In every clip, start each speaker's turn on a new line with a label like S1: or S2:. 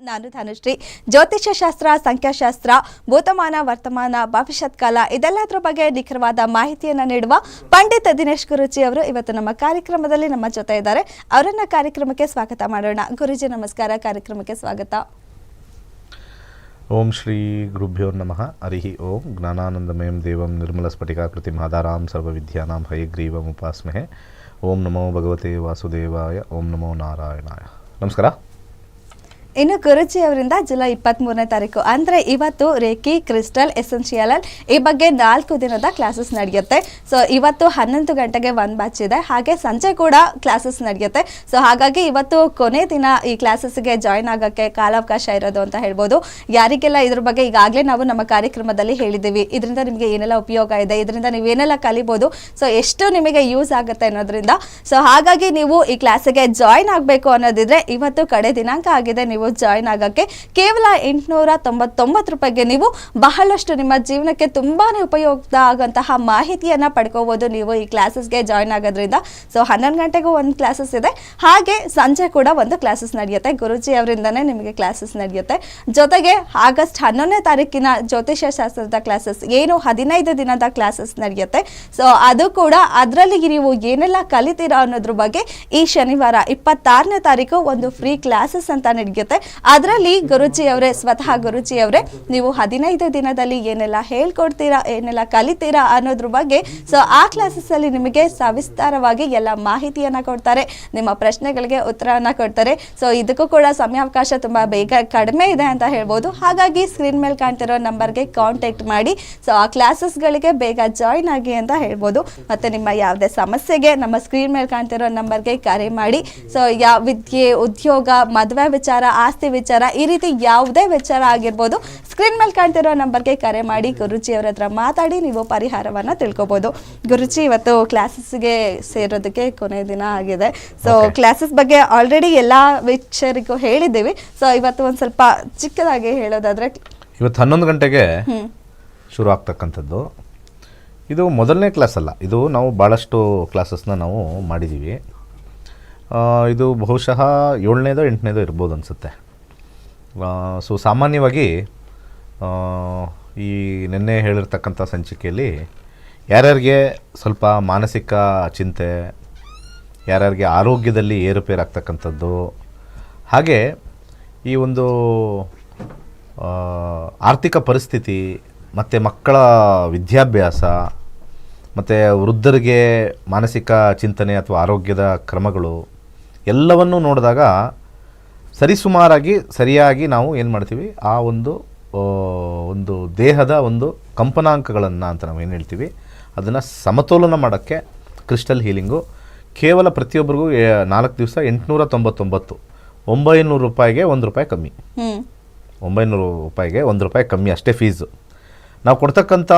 S1: ನಾನು ಧನುಶ್ರೀ. ಜ್ಯೋತಿಷ್ಯ ಶಾಸ್ತ್ರ ಸಂಖ್ಯಾಶಾಸ್ತ್ರ, ಭೂತಮಾನ, ವರ್ತಮಾನ, ಭವಿಷ್ಯತ್ ಕಾಲ ಇದೆಲ್ಲದರ ಬಗ್ಗೆ ನಿಖರವಾದ ಮಾಹಿತಿಯನ್ನು ನೀಡುವ ಪಂಡಿತ್ ದಿನೇಶ್ ಗುರುಜಿ ಅವರು ಇವತ್ತು ನಮ್ಮ ಕಾರ್ಯಕ್ರಮದಲ್ಲಿ ನಮ್ಮ ಜೊತೆ ಇದ್ದಾರೆ. ಅವರನ್ನ ಕಾರ್ಯಕ್ರಮಕ್ಕೆ ಸ್ವಾಗತ ಮಾಡೋಣ. ಗುರುಜಿ, ನಮಸ್ಕಾರ. ಕಾರ್ಯಕ್ರಮಕ್ಕೆ ಸ್ವಾಗತ.
S2: ಓಂ ಶ್ರೀ ಗುರುಭ್ಯೋ ನಮಃ. ಹರಿ ಓಂ. ಜ್ಞಾನಾನಂದಮಯಂ ದೇವಂ ನಿರ್ಮಲಸ್ಫಟಿಕಾಕೃತಿಂ ಆಧಾರಾಂ ಸರ್ವವಿದ್ಯಾನಾಂ ಹಯಗ್ರೀವಮುಪಾಸ್ಮಹೆ ಓಂ ನಮೋ ಭಗವತೆ ವಾಸುದೇವಾಯ. ಓಂ ನಮೋ ನಾರಾಯಣಾಯ. ನಮಸ್ಕಾರ.
S1: ಇನ್ನು ಗುರುಜಿ ಅವರಿಂದ ಜುಲೈ ಇಪ್ಪತ್ತ್ ಮೂರನೇ ತಾರೀಕು. ಅಂದರೆ ಇವತ್ತು ರೇಕಿ ಕ್ರಿಸ್ಟಲ್, ಎಸೆನ್ಷಿಯಲ್ ಈ ಬಗ್ಗೆ ನಾಲ್ಕು ದಿನದ ಕ್ಲಾಸಸ್ ನಡೆಯುತ್ತೆ. ಸೊ ಇವತ್ತು ಹನ್ನೊಂದು ಗಂಟೆಗೆ ಒಂದು ಬ್ಯಾಚ್ ಇದೆ. ಹಾಗೆ ಸಂಜೆ ಕೂಡ ಕ್ಲಾಸಸ್ ನಡೆಯುತ್ತೆ. ಸೊ ಹಾಗಾಗಿ ಇವತ್ತು ಕೊನೆ ದಿನ ಈ ಕ್ಲಾಸಸ್ಗೆ ಜಾಯ್ನ್ ಆಗೋಕ್ಕೆ ಕಾಲಾವಕಾಶ ಇರೋದು ಅಂತ ಹೇಳ್ಬೋದು. ಯಾರಿಗೆಲ್ಲ ಇದ್ರ ಬಗ್ಗೆ ಈಗಾಗಲೇ ನಾವು ನಮ್ಮ ಕಾರ್ಯಕ್ರಮದಲ್ಲಿ ಹೇಳಿದ್ದೀವಿ. ಇದರಿಂದ ನಿಮಗೆ ಏನೆಲ್ಲ ಉಪಯೋಗ ಇದೆ? ಇದರಿಂದ ನೀವು ಏನೆಲ್ಲ ಕಲಿಬೋದು? ಸೊ ಎಷ್ಟು ನಿಮಗೆ ಯೂಸ್ ಆಗುತ್ತೆ ಅನ್ನೋದ್ರಿಂದ. ಸೊ ಹಾಗಾಗಿ ನೀವು ಈ ಕ್ಲಾಸಿಗೆ ಜಾಯ್ನ್ ಆಗಬೇಕು ಅನ್ನೋದಿದ್ರೆ ಇವತ್ತು ಕಡೆ ದಿನಾಂಕ ಆಗಿದೆ. ನೀವು ಜಾಯ್ನ್ ಆಗೋಕ್ಕೆ ಕೇವಲ ಎಂಟುನೂರ ತೊಂಬತ್ತೊಂಬತ್ತು ರೂಪಾಯಿಗೆ ನೀವು ಬಹಳಷ್ಟು ನಿಮ್ಮ ಜೀವನಕ್ಕೆ ತುಂಬಾ ಉಪಯುಕ್ತ ಆಗುವಂತಹ ಮಾಹಿತಿಯನ್ನು ಪಡ್ಕೋಬೋದು ನೀವು ಈ ಕ್ಲಾಸಸ್ಗೆ ಜಾಯ್ನ್ ಆಗೋದ್ರಿಂದ. ಸೊ ಹನ್ನೊಂದು ಗಂಟೆಗೂ ಒಂದು ಕ್ಲಾಸಸ್ ಇದೆ. ಹಾಗೆ ಸಂಜೆ ಕೂಡ ಒಂದು ಕ್ಲಾಸಸ್ ನಡೆಯುತ್ತೆ. ಗುರುಜಿ ಅವರಿಂದನೇ ನಿಮಗೆ ಕ್ಲಾಸಸ್ ನಡೆಯುತ್ತೆ. ಜೊತೆಗೆ ಆಗಸ್ಟ್ ಹನ್ನೊಂದನೇ ತಾರೀಕಿನ ಜ್ಯೋತಿಷ್ಯ ಶಾಸ್ತ್ರದ ಕ್ಲಾಸಸ್ ಏನು ಹದಿನೈದು ದಿನದ ಕ್ಲಾಸಸ್ ನಡೆಯುತ್ತೆ. ಸೊ ಅದು ಕೂಡ ಅದರಲ್ಲಿ ನೀವು ಏನೆಲ್ಲ ಕಲಿತೀರಾ ಅನ್ನೋದ್ರ ಬಗ್ಗೆ ಈ ಶನಿವಾರ ಇಪ್ಪತ್ತಾರನೇ ತಾರೀಕು ಒಂದು ಫ್ರೀ ಕ್ಲಾಸಸ್ ಅಂತ ನಡೆಯುತ್ತೆ. ಅದರಲ್ಲಿ ಗುರುಜಿ ಅವರೇ, ಸ್ವತಃ ಗುರುಜಿ ಅವರೇ, ನೀವು ಹದಿನೈದು ದಿನದಲ್ಲಿ ಏನೆಲ್ಲ ಹೇಳ್ಕೊಡ್ತೀರಾ, ಏನೆಲ್ಲ ಕಲಿತೀರಾ ಅನ್ನೋದ್ರ ಬಗ್ಗೆ ಸೊ ಆ ಕ್ಲಾಸಸ್ ಅಲ್ಲಿ ನಿಮಗೆ ಸವಿಸ್ತಾರವಾಗಿ ಎಲ್ಲ ಮಾಹಿತಿಯನ್ನ ಕೊಡ್ತಾರೆ, ನಿಮ್ಮ ಪ್ರಶ್ನೆಗಳಿಗೆ ಉತ್ತರವನ್ನ ಕೊಡ್ತಾರೆ. ಸೊ ಇದಕ್ಕೂ ಕೂಡ ಸಮಯಾವಕಾಶ ತುಂಬಾ ಬೇಗ ಕಡಿಮೆ ಇದೆ ಅಂತ ಹೇಳ್ಬೋದು. ಹಾಗಾಗಿ ಸ್ಕ್ರೀನ್ ಮೇಲೆ ಕಾಣ್ತಿರೋ ನಂಬರ್ಗೆ ಕಾಂಟ್ಯಾಕ್ಟ್ ಮಾಡಿ. ಸೊ ಆ ಕ್ಲಾಸಸ್ಗಳಿಗೆ ಬೇಗ ಜಾಯ್ನ್ ಆಗಿ ಅಂತ ಹೇಳ್ಬೋದು. ಮತ್ತೆ ನಿಮ್ಮ ಯಾವುದೇ ಸಮಸ್ಯೆಗೆ ನಮ್ಮ ಸ್ಕ್ರೀನ್ ಮೇಲೆ ಕಾಣ್ತಿರೋ ನಂಬರ್ಗೆ ಕರೆ ಮಾಡಿ. ಸೊ ಯಾವ ವಿದ್ಯೆ, ಉದ್ಯೋಗ, ಮದುವೆ ವಿಚಾರ ಆಸ್ತಿ ವಿಚಾರ ಈ ರೀತಿ ಯಾವುದೇ ವಿಚಾರ ಆಗಿರ್ಬೋದು. ಸ್ಕ್ರೀನ್ ಮೇಲೆ ಕಾಣ್ತಿರೋ ನಂಬರ್ಗೆ ಕರೆ ಮಾಡಿ ಗುರುಜಿ ಅವ್ರ ಹತ್ರ ಮಾತಾಡಿ ನೀವು ಪರಿಹಾರವನ್ನು ತಿಳ್ಕೊಬೋದು. ಗುರುಜಿ ಇವತ್ತು ಕ್ಲಾಸಸ್ಗೆ ಸೇರೋದಕ್ಕೆ ಕೊನೆ ದಿನ ಆಗಿದೆ. ಸೊ. ಕ್ಲಾಸಸ್ ಬಗ್ಗೆ ಆಲ್ರೆಡಿ ಎಲ್ಲ ವಿಚಾರಿಗೂ ಹೇಳಿದ್ದೀವಿ. ಸೊ ಇವತ್ತು ಒಂದು ಸ್ವಲ್ಪ ಚಿಕ್ಕದಾಗಿ ಹೇಳೋದಾದ್ರೆ
S2: ಇವತ್ತು ಹನ್ನೊಂದು ಗಂಟೆಗೆ ಶುರು ಆಗ್ತಕ್ಕಂಥದ್ದು. ಇದು ಮೊದಲನೇ ಕ್ಲಾಸ್ ಅಲ್ಲ. ಇದು ನಾವು ಭಾಳಷ್ಟು ಕ್ಲಾಸಸ್ನ ನಾವು ಮಾಡಿದ್ದೀವಿ ಇದು ಬಹುಶಃ ಏಳನೇದೋ ಎಂಟನೇದೋ ಇರ್ಬೋದು ಅನಿಸುತ್ತೆ. ಸೊ ಸಾಮಾನ್ಯವಾಗಿ ಈ ನಿನ್ನೆ ಹೇಳಿರ್ತಕ್ಕಂಥ ಸಂಚಿಕೆಯಲ್ಲಿ ಯಾರ್ಯಾರಿಗೆ ಸ್ವಲ್ಪ ಮಾನಸಿಕ ಚಿಂತೆ, ಯಾರ್ಯಾರಿಗೆ ಆರೋಗ್ಯದಲ್ಲಿ ಏರುಪೇರು ಆಗ್ತಕ್ಕಂಥದ್ದು ಹಾಗೆ ಈ ಒಂದು ಆರ್ಥಿಕ ಪರಿಸ್ಥಿತಿ, ಮತ್ತು ಮಕ್ಕಳ ವಿದ್ಯಾಭ್ಯಾಸ, ಮತ್ತು ವೃದ್ಧರಿಗೆ ಮಾನಸಿಕ ಚಿಂತನೆ ಅಥವಾ ಆರೋಗ್ಯದ ಕ್ರಮಗಳು ಎಲ್ಲವನ್ನೂ ನೋಡಿದಾಗ ಸರಿಸುಮಾರಾಗಿ ಸರಿಯಾಗಿ ನಾವು ಏನು ಮಾಡ್ತೀವಿ? ಆ ಒಂದು ಒಂದು ದೇಹದ ಒಂದು ಕಂಪನಾಂಕಗಳನ್ನು ಅಂತ ನಾವು ಏನು ಹೇಳ್ತೀವಿ? ಅದನ್ನು ಸಮತೋಲನ ಮಾಡೋಕ್ಕೆ ಕ್ರಿಸ್ಟಲ್ ಹೀಲಿಂಗು ಕೇವಲ ಪ್ರತಿಯೊಬ್ಬರಿಗೂ ನಾಲ್ಕು ದಿವಸ ಎಂಟುನೂರ ತೊಂಬತ್ತೊಂಬತ್ತು ಒಂಬೈನೂರು ರೂಪಾಯಿಗೆ ಒಂದು ರೂಪಾಯಿ ಕಮ್ಮಿ. ಒಂಬೈನೂರು ರೂಪಾಯಿಗೆ ಒಂದು ರೂಪಾಯಿ ಕಮ್ಮಿ ಅಷ್ಟೇ ಫೀಸು. ನಾವು ಕೊಡ್ತಕ್ಕಂಥ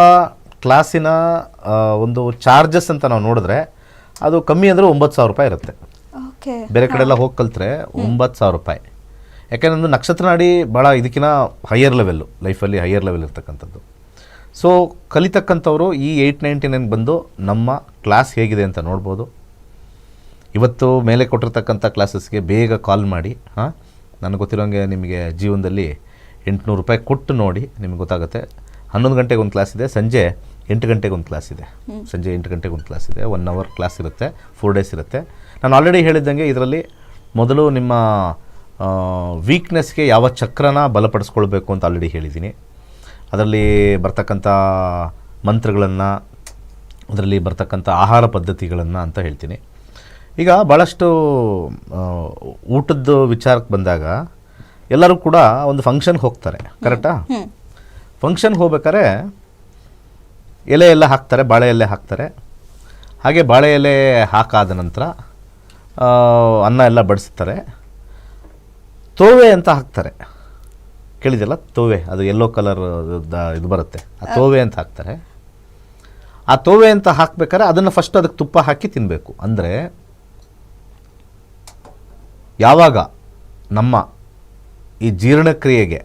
S2: ಕ್ಲಾಸಿನ ಒಂದು ಚಾರ್ಜಸ್ ಅಂತ ನಾವು ನೋಡಿದ್ರೆ ಅದು ಕಮ್ಮಿ ಅಂದರೆ ಒಂಬತ್ತು ಸಾವಿರ ರೂಪಾಯಿ ಇರುತ್ತೆ. ಬೇರೆ ಕಡೆ ಎಲ್ಲ ಹೋಗಿ ಕಲ್ತ್ರೆ ಒಂಬತ್ತು ಸಾವಿರ ರೂಪಾಯಿ. ಯಾಕೆಂದ್ರೆ ಒಂದು ನಕ್ಷತ್ರ ನಾಡಿ ಭಾಳ ಇದಕ್ಕಿಂತ ಹೈಯರ್ ಲೆವೆಲ್ಲು ಲೈಫಲ್ಲಿ ಹೈಯರ್ ಲೆವೆಲ್ ಇರ್ತಕ್ಕಂಥದ್ದು. ಸೊ ಕಲಿತಕ್ಕಂಥವ್ರು ಈ ಏಯ್ಟ್ ನೈಂಟಿ ನೈನ್ ಬಂದು ನಮ್ಮ ಕ್ಲಾಸ್ ಹೇಗಿದೆ ಅಂತ ನೋಡ್ಬೋದು. ಇವತ್ತು ಮೇಲೆ ಕೊಟ್ಟಿರ್ತಕ್ಕಂಥ ಕ್ಲಾಸಸ್ಗೆ ಬೇಗ ಕಾಲ್ ಮಾಡಿ ಹಾಂ? ನನಗೆ ಗೊತ್ತಿರೋಂಗೆ ನಿಮಗೆ ಜೀವನದಲ್ಲಿ ಎಂಟುನೂರು ರೂಪಾಯಿ ಕೊಟ್ಟು ನೋಡಿ ನಿಮಗೆ ಗೊತ್ತಾಗುತ್ತೆ. ಹನ್ನೊಂದು ಗಂಟೆಗೆ ಒಂದು ಕ್ಲಾಸ್ ಇದೆ ಸಂಜೆ ಎಂಟು ಗಂಟೆಗೆ ಒಂದು ಕ್ಲಾಸ್ ಇದೆ. ಸಂಜೆ ಎಂಟು ಗಂಟೆಗೆ ಒಂದು ಕ್ಲಾಸ್ ಇದೆ. ಒನ್ ಅವರ್ ಕ್ಲಾಸ್ ಇರುತ್ತೆ ಫೋರ್ ಡೇಸ್ ಇರುತ್ತೆ. ನಾನು ಆಲ್ರೆಡಿ ಹೇಳಿದ್ದಂಗೆ ಇದರಲ್ಲಿ ಮೊದಲು ನಿಮ್ಮ ವೀಕ್ನೆಸ್ಗೆ ಯಾವ ಚಕ್ರನ ಬಲಪಡಿಸ್ಕೊಳ್ಬೇಕು ಅಂತ ಆಲ್ರೆಡಿ ಹೇಳಿದ್ದೀನಿ. ಅದರಲ್ಲಿ ಬರ್ತಕ್ಕಂಥ ಮಂತ್ರಗಳನ್ನು ಅದರಲ್ಲಿ ಬರ್ತಕ್ಕಂಥ ಆಹಾರ ಪದ್ಧತಿಗಳನ್ನು ಅಂತ ಹೇಳ್ತೀನಿ. ಈಗ ಭಾಳಷ್ಟು ಊಟದ ವಿಚಾರಕ್ಕೆ ಬಂದಾಗ ಎಲ್ಲರೂ ಕೂಡ ಒಂದು ಫಂಕ್ಷನ್ಗೆ ಹೋಗ್ತಾರೆ ಕರೆಕ್ಟಾ ಫಂಕ್ಷನ್ಗೆ ಹೋಗ್ಬೇಕಾದ್ರೆ ಎಲೆ ಎಲ್ಲ ಹಾಕ್ತಾರೆ ಬಾಳೆ ಎಲೆ ಹಾಕ್ತಾರೆ. ಹಾಗೆ ಬಾಳೆ ಎಲೆ ಹಾಕಾದ ನಂತರ ಅನ್ನ ಎಲ್ಲ ಬಡಿಸ್ತಾರೆ. ತೋವೆ ಅಂತ ಹಾಕ್ತಾರೆ. ಕೇಳಿದೆಲ್ಲ ತೋವೆ ಅದು ಯೆಲ್ಲೋ ಕಲರ್ ಇದು ಬರುತ್ತೆ. ಆ ತೋವೆ ಅಂತ ಹಾಕ್ತಾರೆ. ಆ ತೋವೆ ಅಂತ ಹಾಕ್ಬೇಕಾದ್ರೆ ಅದನ್ನು ಫಸ್ಟ್ ಅದಕ್ಕೆ ತುಪ್ಪ ಹಾಕಿ ತಿನ್ನಬೇಕು ಅಂದರೆ ಯಾವಾಗ ನಮ್ಮ ಈ ಜೀರ್ಣಕ್ರಿಯೆಗೆ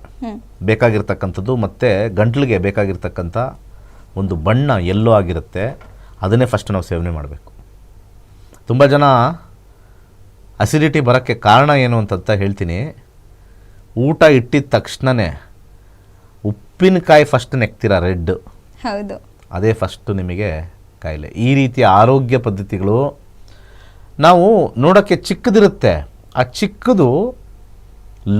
S2: ಬೇಕಾಗಿರ್ತಕ್ಕಂಥದ್ದು ಮತ್ತು ಗಂಟ್ಲಿಗೆ ಬೇಕಾಗಿರ್ತಕ್ಕಂಥ ಒಂದು ಬಣ್ಣ ಎಲ್ಲೋ ಆಗಿರುತ್ತೆ ಅದನ್ನೇ ಫಸ್ಟ್ ನಾವು ಸೇವನೆ ಮಾಡಬೇಕು. ತುಂಬ ಜನ ಅಸಿಡಿಟಿ ಬರೋಕ್ಕೆ ಕಾರಣ ಏನು ಅಂತಂತ ಹೇಳ್ತೀನಿ. ಊಟ ಇಟ್ಟಿದ ತಕ್ಷಣನೇ ಉಪ್ಪಿನಕಾಯಿ ಫಸ್ಟ್ ನೆಕ್ತೀರ ರೆಡ್?
S1: ಹೌದು.
S2: ಅದೇ ಫಸ್ಟು ನಿಮಗೆ ಕಾಯಿಲೆ. ಈ ರೀತಿಯ ಆರೋಗ್ಯ ಪದ್ಧತಿಗಳು ನಾವು ನೋಡೋಕ್ಕೆ ಚಿಕ್ಕದಿರುತ್ತೆ. ಆ ಚಿಕ್ಕದು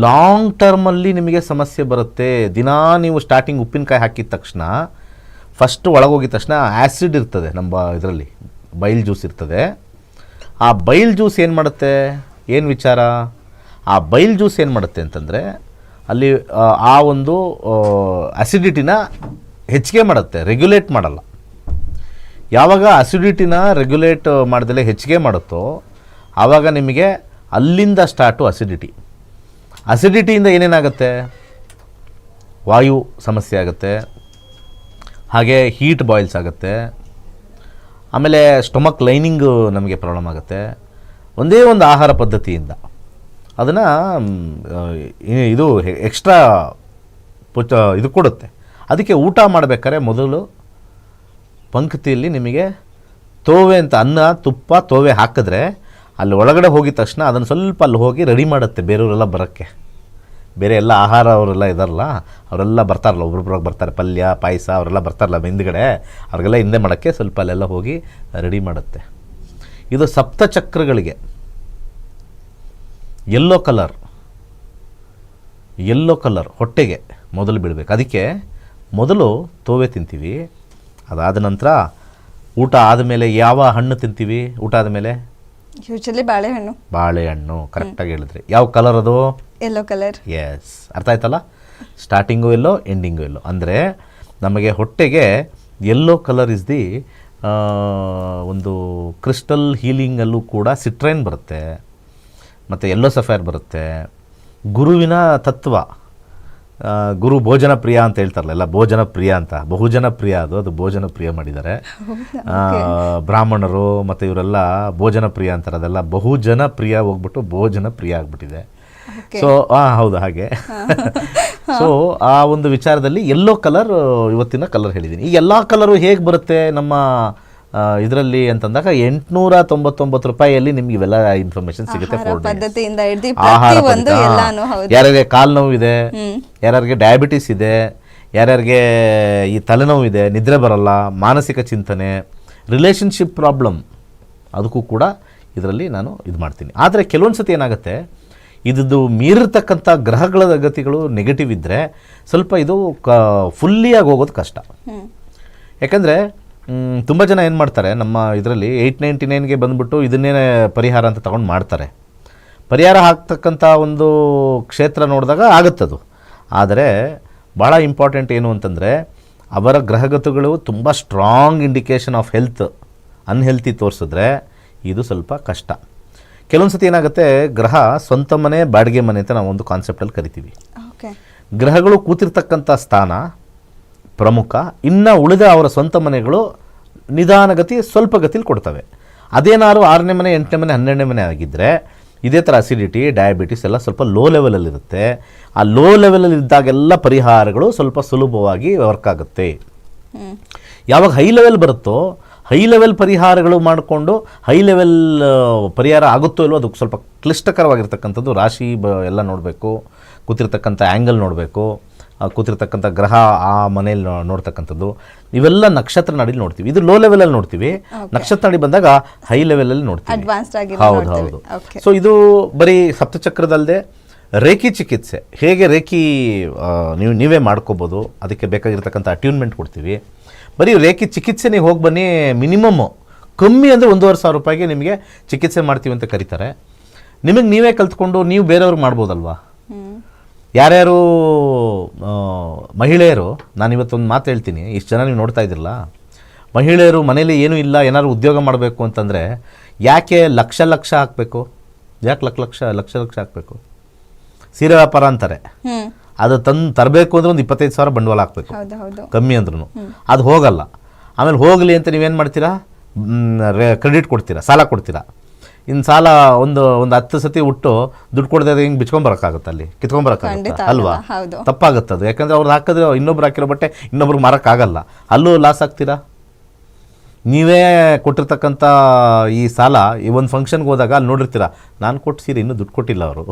S2: ಲಾಂಗ್ ಟರ್ಮಲ್ಲಿ ನಿಮಗೆ ಸಮಸ್ಯೆ ಬರುತ್ತೆ. ದಿನಾ ನೀವು ಸ್ಟಾರ್ಟಿಂಗ್ ಉಪ್ಪಿನಕಾಯಿ ಹಾಕಿದ ತಕ್ಷಣ ಫಸ್ಟ್ ಒಳಗೋಗಿದ ತಕ್ಷಣ ಆ್ಯಸಿಡ್ ಇರ್ತದೆ ನಮ್ಮ ಇದರಲ್ಲಿ ಬೈಲ್ ಜ್ಯೂಸ್ ಇರ್ತದೆ. ಆ ಬೈಲ್ ಜ್ಯೂಸ್ ಏನು ಮಾಡುತ್ತೆ? ಏನು ವಿಚಾರ? ಆ ಬೈಲ್ ಜ್ಯೂಸ್ ಏನು ಮಾಡುತ್ತೆ ಅಂತಂದರೆ ಅಲ್ಲಿ ಆ, ಒಂದು ಅಸಿಡಿಟಿನ ಹೆಚ್ಚಿಗೆ ಮಾಡುತ್ತೆ ರೆಗ್ಯುಲೇಟ್ ಮಾಡಲ್ಲ. ಯಾವಾಗ ಅಸಿಡಿಟಿನ ರೆಗ್ಯುಲೇಟ್ ಮಾಡ್ದಲೇ ಹೆಚ್ಚಿಗೆ ಮಾಡುತ್ತೋ ಆವಾಗ ನಿಮಗೆ ಅಲ್ಲಿಂದ ಸ್ಟಾರ್ಟು ಅಸಿಡಿಟಿ ಅಸಿಡಿಟಿಯಿಂದ ಏನೇನಾಗುತ್ತೆ? ವಾಯು ಸಮಸ್ಯೆ ಆಗುತ್ತೆ ಹಾಗೆ ಹೀಟ್ ಬಾಯ್ಲ್ಸ್ ಆಗುತ್ತೆ ಆಮೇಲೆ ಸ್ಟೊಮಕ್ ಲೈನಿಂಗು ನಮಗೆ ಪ್ರಾಬ್ಲಮ್ ಆಗುತ್ತೆ. ಒಂದೇ ಒಂದು ಆಹಾರ ಪದ್ಧತಿಯಿಂದ. ಅದನ್ನು ಇದು ಎಕ್ಸ್ಟ್ರಾ ಪುಚ ಇದು ಕೊಡುತ್ತೆ. ಅದಕ್ಕೆ ಊಟ ಮಾಡಬೇಕಾದ್ರೆ ಮೊದಲು ಪಂಕ್ತಿಯಲ್ಲಿ ನಿಮಗೆ ತೋವೆ ಅಂತ ಅನ್ನ, ತುಪ್ಪ, ತೋವೆ ಹಾಕಿದ್ರೆ ಅಲ್ಲಿ ಒಳಗಡೆ ಹೋಗಿದ ತಕ್ಷಣ ಅದನ್ನು ಸ್ವಲ್ಪ ಅಲ್ಲಿ ಹೋಗಿ ರೆಡಿ ಮಾಡುತ್ತೆ ಬೇರೆಯವರೆಲ್ಲ ಬರೋಕ್ಕೆ. ಬೇರೆ ಎಲ್ಲ ಆಹಾರ ಅವರೆಲ್ಲ ಇದಾರಲ್ಲ ಅವರೆಲ್ಲ ಬರ್ತಾರಲ್ಲ ಒಬ್ರೊಬ್ರಾಗ ಬರ್ತಾರೆ ಪಲ್ಯ ಪಾಯಸ ಅವರೆಲ್ಲ ಬರ್ತಾರಲ್ಲ ಹಿಂದ್ಗಡೆ ಅವ್ರಿಗೆಲ್ಲ ಹಿಂದೆ ಮಾಡೋಕ್ಕೆ ಸ್ವಲ್ಪ ಅಲ್ಲೆಲ್ಲ ಹೋಗಿ ರೆಡಿ ಮಾಡುತ್ತೆ. ಇದು ಸಪ್ತಚಕ್ರಗಳಿಗೆ ಯೆಲ್ಲೋ ಕಲರ್ ಯೆಲ್ಲೋ ಕಲರ್ ಹೊಟ್ಟೆಗೆ ಮೊದಲು ಬಿಡಬೇಕು. ಅದಕ್ಕೆ ಮೊದಲು ತೋವೆ ತಿಂತೀವಿ. ಅದಾದ ನಂತರ ಊಟ ಆದಮೇಲೆ ಯಾವ ಹಣ್ಣು ತಿಂತೀವಿ? ಊಟ ಆದಮೇಲೆ?
S1: ಯೂಶಲಿ ಬಾಳೆಹಣ್ಣು.
S2: ಬಾಳೆಹಣ್ಣು ಕರೆಕ್ಟಾಗಿ ಹೇಳಿದ್ರಿ. ಯಾವ ಕಲರ್ ಅದು?
S1: ಯೆಲ್ಲೋ ಕಲರ್
S2: ಎಸ್ ಅರ್ಥ ಆಯ್ತಲ್ಲ? ಸ್ಟಾರ್ಟಿಂಗು ಎಲ್ಲೋ ಎಂಡಿಂಗು ಎಲ್ಲೋ ಅಂದರೆ ನಮಗೆ ಹೊಟ್ಟೆಗೆ ಎಲ್ಲೋ ಕಲರ್ ಇಸ್ ದಿ ಒಂದು ಕ್ರಿಸ್ಟಲ್ ಹೀಲಿಂಗಲ್ಲೂ ಕೂಡ ಸಿಟ್ರೈನ್ ಬರುತ್ತೆ. ಮತ್ತು ಎಲ್ಲೋ ಸಫೈರ್ ಬರುತ್ತೆ. ಗುರುವಿನ ತತ್ವ ಗುರು ಭೋಜನ ಪ್ರಿಯ ಅಂತ ಹೇಳ್ತಾರಲ್ಲ ಎಲ್ಲ ಭೋಜನ ಪ್ರಿಯ ಅಂತ. ಬಹುಜನ ಪ್ರಿಯ ಅದು ಅದು ಭೋಜನ ಪ್ರಿಯ ಮಾಡಿದ್ದಾರೆ ಬ್ರಾಹ್ಮಣರು ಮತ್ತು ಇವರೆಲ್ಲ ಭೋಜನ ಪ್ರಿಯ ಅಂತಾರೆ ಅದೆಲ್ಲ ಬಹುಜನ ಪ್ರಿಯ ಹೋಗ್ಬಿಟ್ಟು ಭೋಜನ ಪ್ರಿಯ ಆಗ್ಬಿಟ್ಟಿದೆ. ಸೊ ಹಾ ಹೌದು ಹಾಗೆ. ಸೊ ಆ ಒಂದು ವಿಚಾರದಲ್ಲಿ ಎಲ್ಲೋ ಕಲರ್ ಇವತ್ತಿನ ಕಲರ್ ಹೇಳಿದ್ದೀನಿ ಈ ಎಲ್ಲ ಕಲರು ಹೇಗೆ ಬರುತ್ತೆ ನಮ್ಮ ಇದರಲ್ಲಿ ಅಂತಂದಾಗ ಎಂಟುನೂರ ತೊಂಬತ್ತೊಂಬತ್ತು ರೂಪಾಯಿಯಲ್ಲಿ ನಿಮ್ಗೆ ಇವೆಲ್ಲ ಇನ್ಫಾರ್ಮೇಶನ್ ಸಿಗುತ್ತೆ
S1: ಆಹಾರ
S2: ಯಾರ್ಯಾರಿಗೆ ಕಾಲು ನೋವು ಇದೆ. ಯಾರ್ಯಾರಿಗೆ ಡಯಾಬಿಟಿಸ್ ಇದೆ ಯಾರ್ಯಾರಿಗೆ ಈ ತಲೆನೋವು ಇದೆ ನಿದ್ರೆ ಬರಲ್ಲ ಮಾನಸಿಕ ಚಿಂತನೆ ರಿಲೇಷನ್ಶಿಪ್ ಪ್ರಾಬ್ಲಮ್ ಅದಕ್ಕೂ ಕೂಡ ಇದರಲ್ಲಿ ನಾನು ಇದು ಮಾಡ್ತೀನಿ ಆದರೆ ಕೆಲವೊಂದು ಸತಿ ಏನಾಗುತ್ತೆ ಇದ್ದು ಮೀರಿರ್ತಕ್ಕಂಥ ಗ್ರಹಗಳ ಗತಿಗಳು ನೆಗೆಟಿವ್ ಇದ್ದರೆ ಸ್ವಲ್ಪ ಇದು ಕ ಫುಲ್ಲಿಯಾಗಿ ಹೋಗೋದು ಕಷ್ಟ. ಯಾಕಂದರೆ ತುಂಬ ಜನ ಏನು ಮಾಡ್ತಾರೆ ನಮ್ಮ ಇದರಲ್ಲಿ ಏಯ್ಟ್ ನೈಂಟಿ ನೈನ್ಗೆ ಬಂದುಬಿಟ್ಟು ಇದನ್ನೇ ಪರಿಹಾರ ಅಂತ ತಗೊಂಡು ಮಾಡ್ತಾರೆ. ಪರಿಹಾರ ಹಾಕ್ತಕ್ಕಂಥ ಒಂದು ಕ್ಷೇತ್ರ ನೋಡಿದಾಗ ಆಗುತ್ತದು. ಆದರೆ ಭಾಳ ಇಂಪಾರ್ಟೆಂಟ್ ಏನು ಅಂತಂದರೆ ಅವರ ಗ್ರಹಗತಗಳು ತುಂಬ strong indication of health unhealthy ತೋರಿಸಿದ್ರೆ ಇದು ಸ್ವಲ್ಪ ಕಷ್ಟ. ಕೆಲವೊಂದು ಸತಿ ಏನಾಗುತ್ತೆ ಗ್ರಹ ಸ್ವಂತ ಮನೆ ಬಾಡಿಗೆ ಮನೆ ಅಂತ ನಾವು ಒಂದು ಕಾನ್ಸೆಪ್ಟಲ್ಲಿ ಕರಿತೀವಿ. ಗ್ರಹಗಳು ಕೂತಿರ್ತಕ್ಕಂಥ ಸ್ಥಾನ ಪ್ರಮುಖ ಇನ್ನು ಉಳಿದ ಅವರ ಸ್ವಂತ ಮನೆಗಳು ನಿಧಾನಗತಿ ಸ್ವಲ್ಪ ಗತಿಲಿ ಕೊಡ್ತವೆ. ಅದೇನಾದ್ರು ಆರನೇ ಮನೆ ಎಂಟನೇ ಮನೆ ಹನ್ನೆರಡನೇ ಮನೆ ಆಗಿದ್ದರೆ ಇದೇ ಥರ ಅಸಿಡಿಟಿ ಡಯಾಬಿಟಿಸ್ ಎಲ್ಲ ಸ್ವಲ್ಪ ಲೋ ಲೆವೆಲಲ್ಲಿರುತ್ತೆ ಆ ಲೋ ಲೆವೆಲಲ್ಲಿ ಇದ್ದಾಗೆಲ್ಲ ಪರಿಹಾರಗಳು ಸ್ವಲ್ಪ ಸುಲಭವಾಗಿ ವರ್ಕ್ ಆಗುತ್ತೆ. ಯಾವಾಗ ಹೈ ಲೆವೆಲ್ ಬರುತ್ತೋ ಹೈ ಲೆವೆಲ್ ಪರಿಹಾರಗಳು ಮಾಡಿಕೊಂಡು ಹೈ ಲೆವೆಲ್ ಪರಿಹಾರ ಆಗುತ್ತೋ ಇಲ್ವೋ ಅದಕ್ಕೆ ಸ್ವಲ್ಪ ಕ್ಲಿಷ್ಟಕರವಾಗಿರ್ತಕ್ಕಂಥದ್ದು. ರಾಶಿ ಬ ಎಲ್ಲ ನೋಡಬೇಕು ಕೂತಿರ್ತಕ್ಕಂಥ ಆ್ಯಂಗಲ್ ನೋಡಬೇಕು ಕೂತಿರ್ತಕ್ಕಂಥ ಗ್ರಹ ಆ ಮನೆಯಲ್ಲಿ ನೋಡ್ತಕ್ಕಂಥದ್ದು. ಇವೆಲ್ಲ ನಕ್ಷತ್ರ ನಡಿಲಿ ನೋಡ್ತೀವಿ. ಇದು ಲೋ ಲೆವೆಲಲ್ಲಿ ನೋಡ್ತೀವಿ. ನಕ್ಷತ್ರ ನಾಡಿ ಬಂದಾಗ ಹೈ ಲೆವೆಲಲ್ಲಿ ನೋಡ್ತೀವಿ. ಹೌದು. ಹೌದು. ಸೊ ಇದು ಬರೀ ಸಪ್ತಚಕ್ರದಲ್ಲದೆ ರೇಖಿ ಚಿಕಿತ್ಸೆ. ಹೇಗೆ ರೇಖಿ ನೀವು ನೀವೇ ಮಾಡ್ಕೋಬೋದು. ಅದಕ್ಕೆ ಬೇಕಾಗಿರ್ತಕ್ಕಂಥ ಅಟ್ಯೂನ್ಮೆಂಟ್ ಕೊಡ್ತೀವಿ. ಬರೀ ರೇಖೆ ಚಿಕಿತ್ಸೆ ನೀವು ಹೋಗಿ ಬನ್ನಿ ಮಿನಿಮಮ್ಮು ಕಮ್ಮಿ ಅಂದರೆ ಒಂದೂವರೆ ಸಾವಿರ ರೂಪಾಯಿಗೆ ನಿಮಗೆ ಚಿಕಿತ್ಸೆ ಮಾಡ್ತೀವಿ ಅಂತ ಕರೀತಾರೆ. ನಿಮಗೆ ನೀವೇ ಕಲ್ತ್ಕೊಂಡು ನೀವು ಬೇರೆಯವ್ರಿಗೆ ಮಾಡ್ಬೋದಲ್ವಾ? ಯಾರ್ಯಾರು ಮಹಿಳೆಯರು, ನಾನು ಇವತ್ತೊಂದು ಮಾತು ಹೇಳ್ತೀನಿ, ಇಷ್ಟು ಜನ ನೀವು ನೋಡ್ತಾ ಇದ್ದಿರಲ್ಲ. ಮಹಿಳೆಯರು ಮನೇಲಿ ಏನೂ ಇಲ್ಲ, ಏನಾದ್ರು ಉದ್ಯೋಗ ಮಾಡಬೇಕು ಅಂತಂದರೆ ಯಾಕೆ ಲಕ್ಷ ಲಕ್ಷ ಹಾಕಬೇಕು? ಯಾಕೆ ಲಕ್ಷ ಲಕ್ಷ ಲಕ್ಷ ಲಕ್ಷ ಹಾಕಬೇಕು? ಸೀರೆ ವ್ಯಾಪಾರ ಅಂತಾರೆ. ಅದು ತಂದು ತರಬೇಕು ಅಂದ್ರೆ ಒಂದು ಇಪ್ಪತ್ತೈದು ಸಾವಿರ ಬಂಡವಾಳ ಹಾಕಬೇಕು.
S1: ಹೌದು ಹೌದು.
S2: ಕಮ್ಮಿ ಅಂದ್ರೂ ಅದು ಹೋಗಲ್ಲ. ಆಮೇಲೆ ಹೋಗಲಿ ಅಂತ ನೀವೇನು ಮಾಡ್ತೀರಾ? ಕ್ರೆಡಿಟ್ ಕೊಡ್ತೀರಾ ಸಾಲ ಕೊಡ್ತೀರಾ. ಇನ್ನು ಸಾಲ ಒಂದು ಒಂದು ಹತ್ತು ಸತಿ ಉಟ್ಟು ದುಡ್ಡು ಕೊಡದೆ ಹಿಂಗೆ ಬಿಚ್ಕೊಂಬರಕ್ಕಾಗುತ್ತೆ ಅಲ್ಲಿ? ಕಿತ್ಕೊಂಬರಕ್ಕಾಗತ್ತೆ ಅಲ್ವಾ. ತಪ್ಪಾಗುತ್ತೆ ಅದು. ಯಾಕಂದ್ರೆ ಅವ್ರು ಹಾಕಿದ್ರೆ ಇನ್ನೊಬ್ರು ಹಾಕಿರೋ ಬಟ್ಟೆ ಇನ್ನೊಬ್ರಿಗೆ ಮಾರಕ್ಕಾಗಲ್ಲ. ಅಲ್ಲೂ ಲಾಸ್ ಆಗ್ತೀರಾ? ನೀವೇ ಕೊಟ್ಟಿರ್ತಕ್ಕಂಥ ಈ ಸಾಲ ಈ ಒಂದು ಫಂಕ್ಷನ್ಗೆ ಹೋದಾಗ ಅಲ್ಲಿ ನೋಡಿರ್ತೀರ ನಾನು ಕೊಟ್ಟು ಸೀರೆ ಇನ್ನೂ ದುಡ್ಡು ಕೊಟ್ಟಿಲ್ಲ ಅವರು.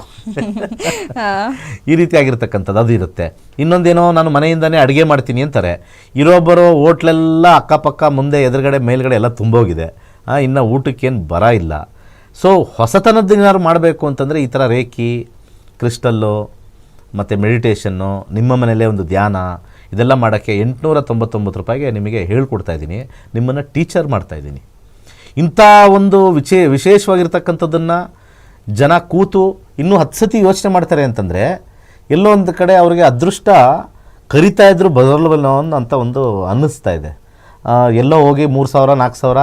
S2: ಈ ರೀತಿ ಆಗಿರ್ತಕ್ಕಂಥದ್ದು ಅದು ಇರುತ್ತೆ. ಇನ್ನೊಂದೇನೋ ನಾನು ಮನೆಯಿಂದನೇ ಅಡುಗೆ ಮಾಡ್ತೀನಿ ಅಂತಾರೆ. ಇರೋಬ್ಬರು ಹೋಟ್ಲೆಲ್ಲ ಅಕ್ಕಪಕ್ಕ ಮುಂದೆ ಎದುರುಗಡೆ ಮೇಲ್ಗಡೆ ಎಲ್ಲ ತುಂಬೋಗಿದೆ. ಇನ್ನು ಊಟಕ್ಕೇನು ಬರ ಇಲ್ಲ. ಸೊ ಹೊಸತನದ್ದು ಏನಾದ್ರು ಮಾಡಬೇಕು ಅಂತಂದರೆ ಈ ಥರ ರೇಖಿ ಕ್ರಿಸ್ಟಲ್ಲು ಮತ್ತು ಮೆಡಿಟೇಷನ್ನು ನಿಮ್ಮ ಮನೆಯಲ್ಲೇ ಒಂದು ಧ್ಯಾನ ಇದೆಲ್ಲ ಮಾಡೋಕ್ಕೆ ಎಂಟುನೂರ ತೊಂಬತ್ತೊಂಬತ್ತು ರೂಪಾಯಿಗೆ ನಿಮಗೆ ಹೇಳ್ಕೊಡ್ತಾ ಇದ್ದೀನಿ. ನಿಮ್ಮನ್ನು ಟೀಚರ್ ಮಾಡ್ತಾ ಇದ್ದೀನಿ. ಇಂಥ ಒಂದು ವಿಶೇ ವಿಶೇಷವಾಗಿರ್ತಕ್ಕಂಥದ್ದನ್ನು ಜನ ಕೂತು ಇನ್ನೂ ಹತ್ತು ಸತಿ ಯೋಚನೆ ಮಾಡ್ತಾರೆ ಅಂತಂದರೆ, ಎಲ್ಲೋ ಒಂದು ಕಡೆ ಅವರಿಗೆ ಅದೃಷ್ಟ ಕರಿತಾ ಇದ್ರು ಬದಲವಲ್ಲ ಅಂತ ಒಂದು ಅನ್ನಿಸ್ತಾ ಇದೆ. ಎಲ್ಲೋ ಹೋಗಿ ಮೂರು ಸಾವಿರ, ನಾಲ್ಕು ಸಾವಿರ,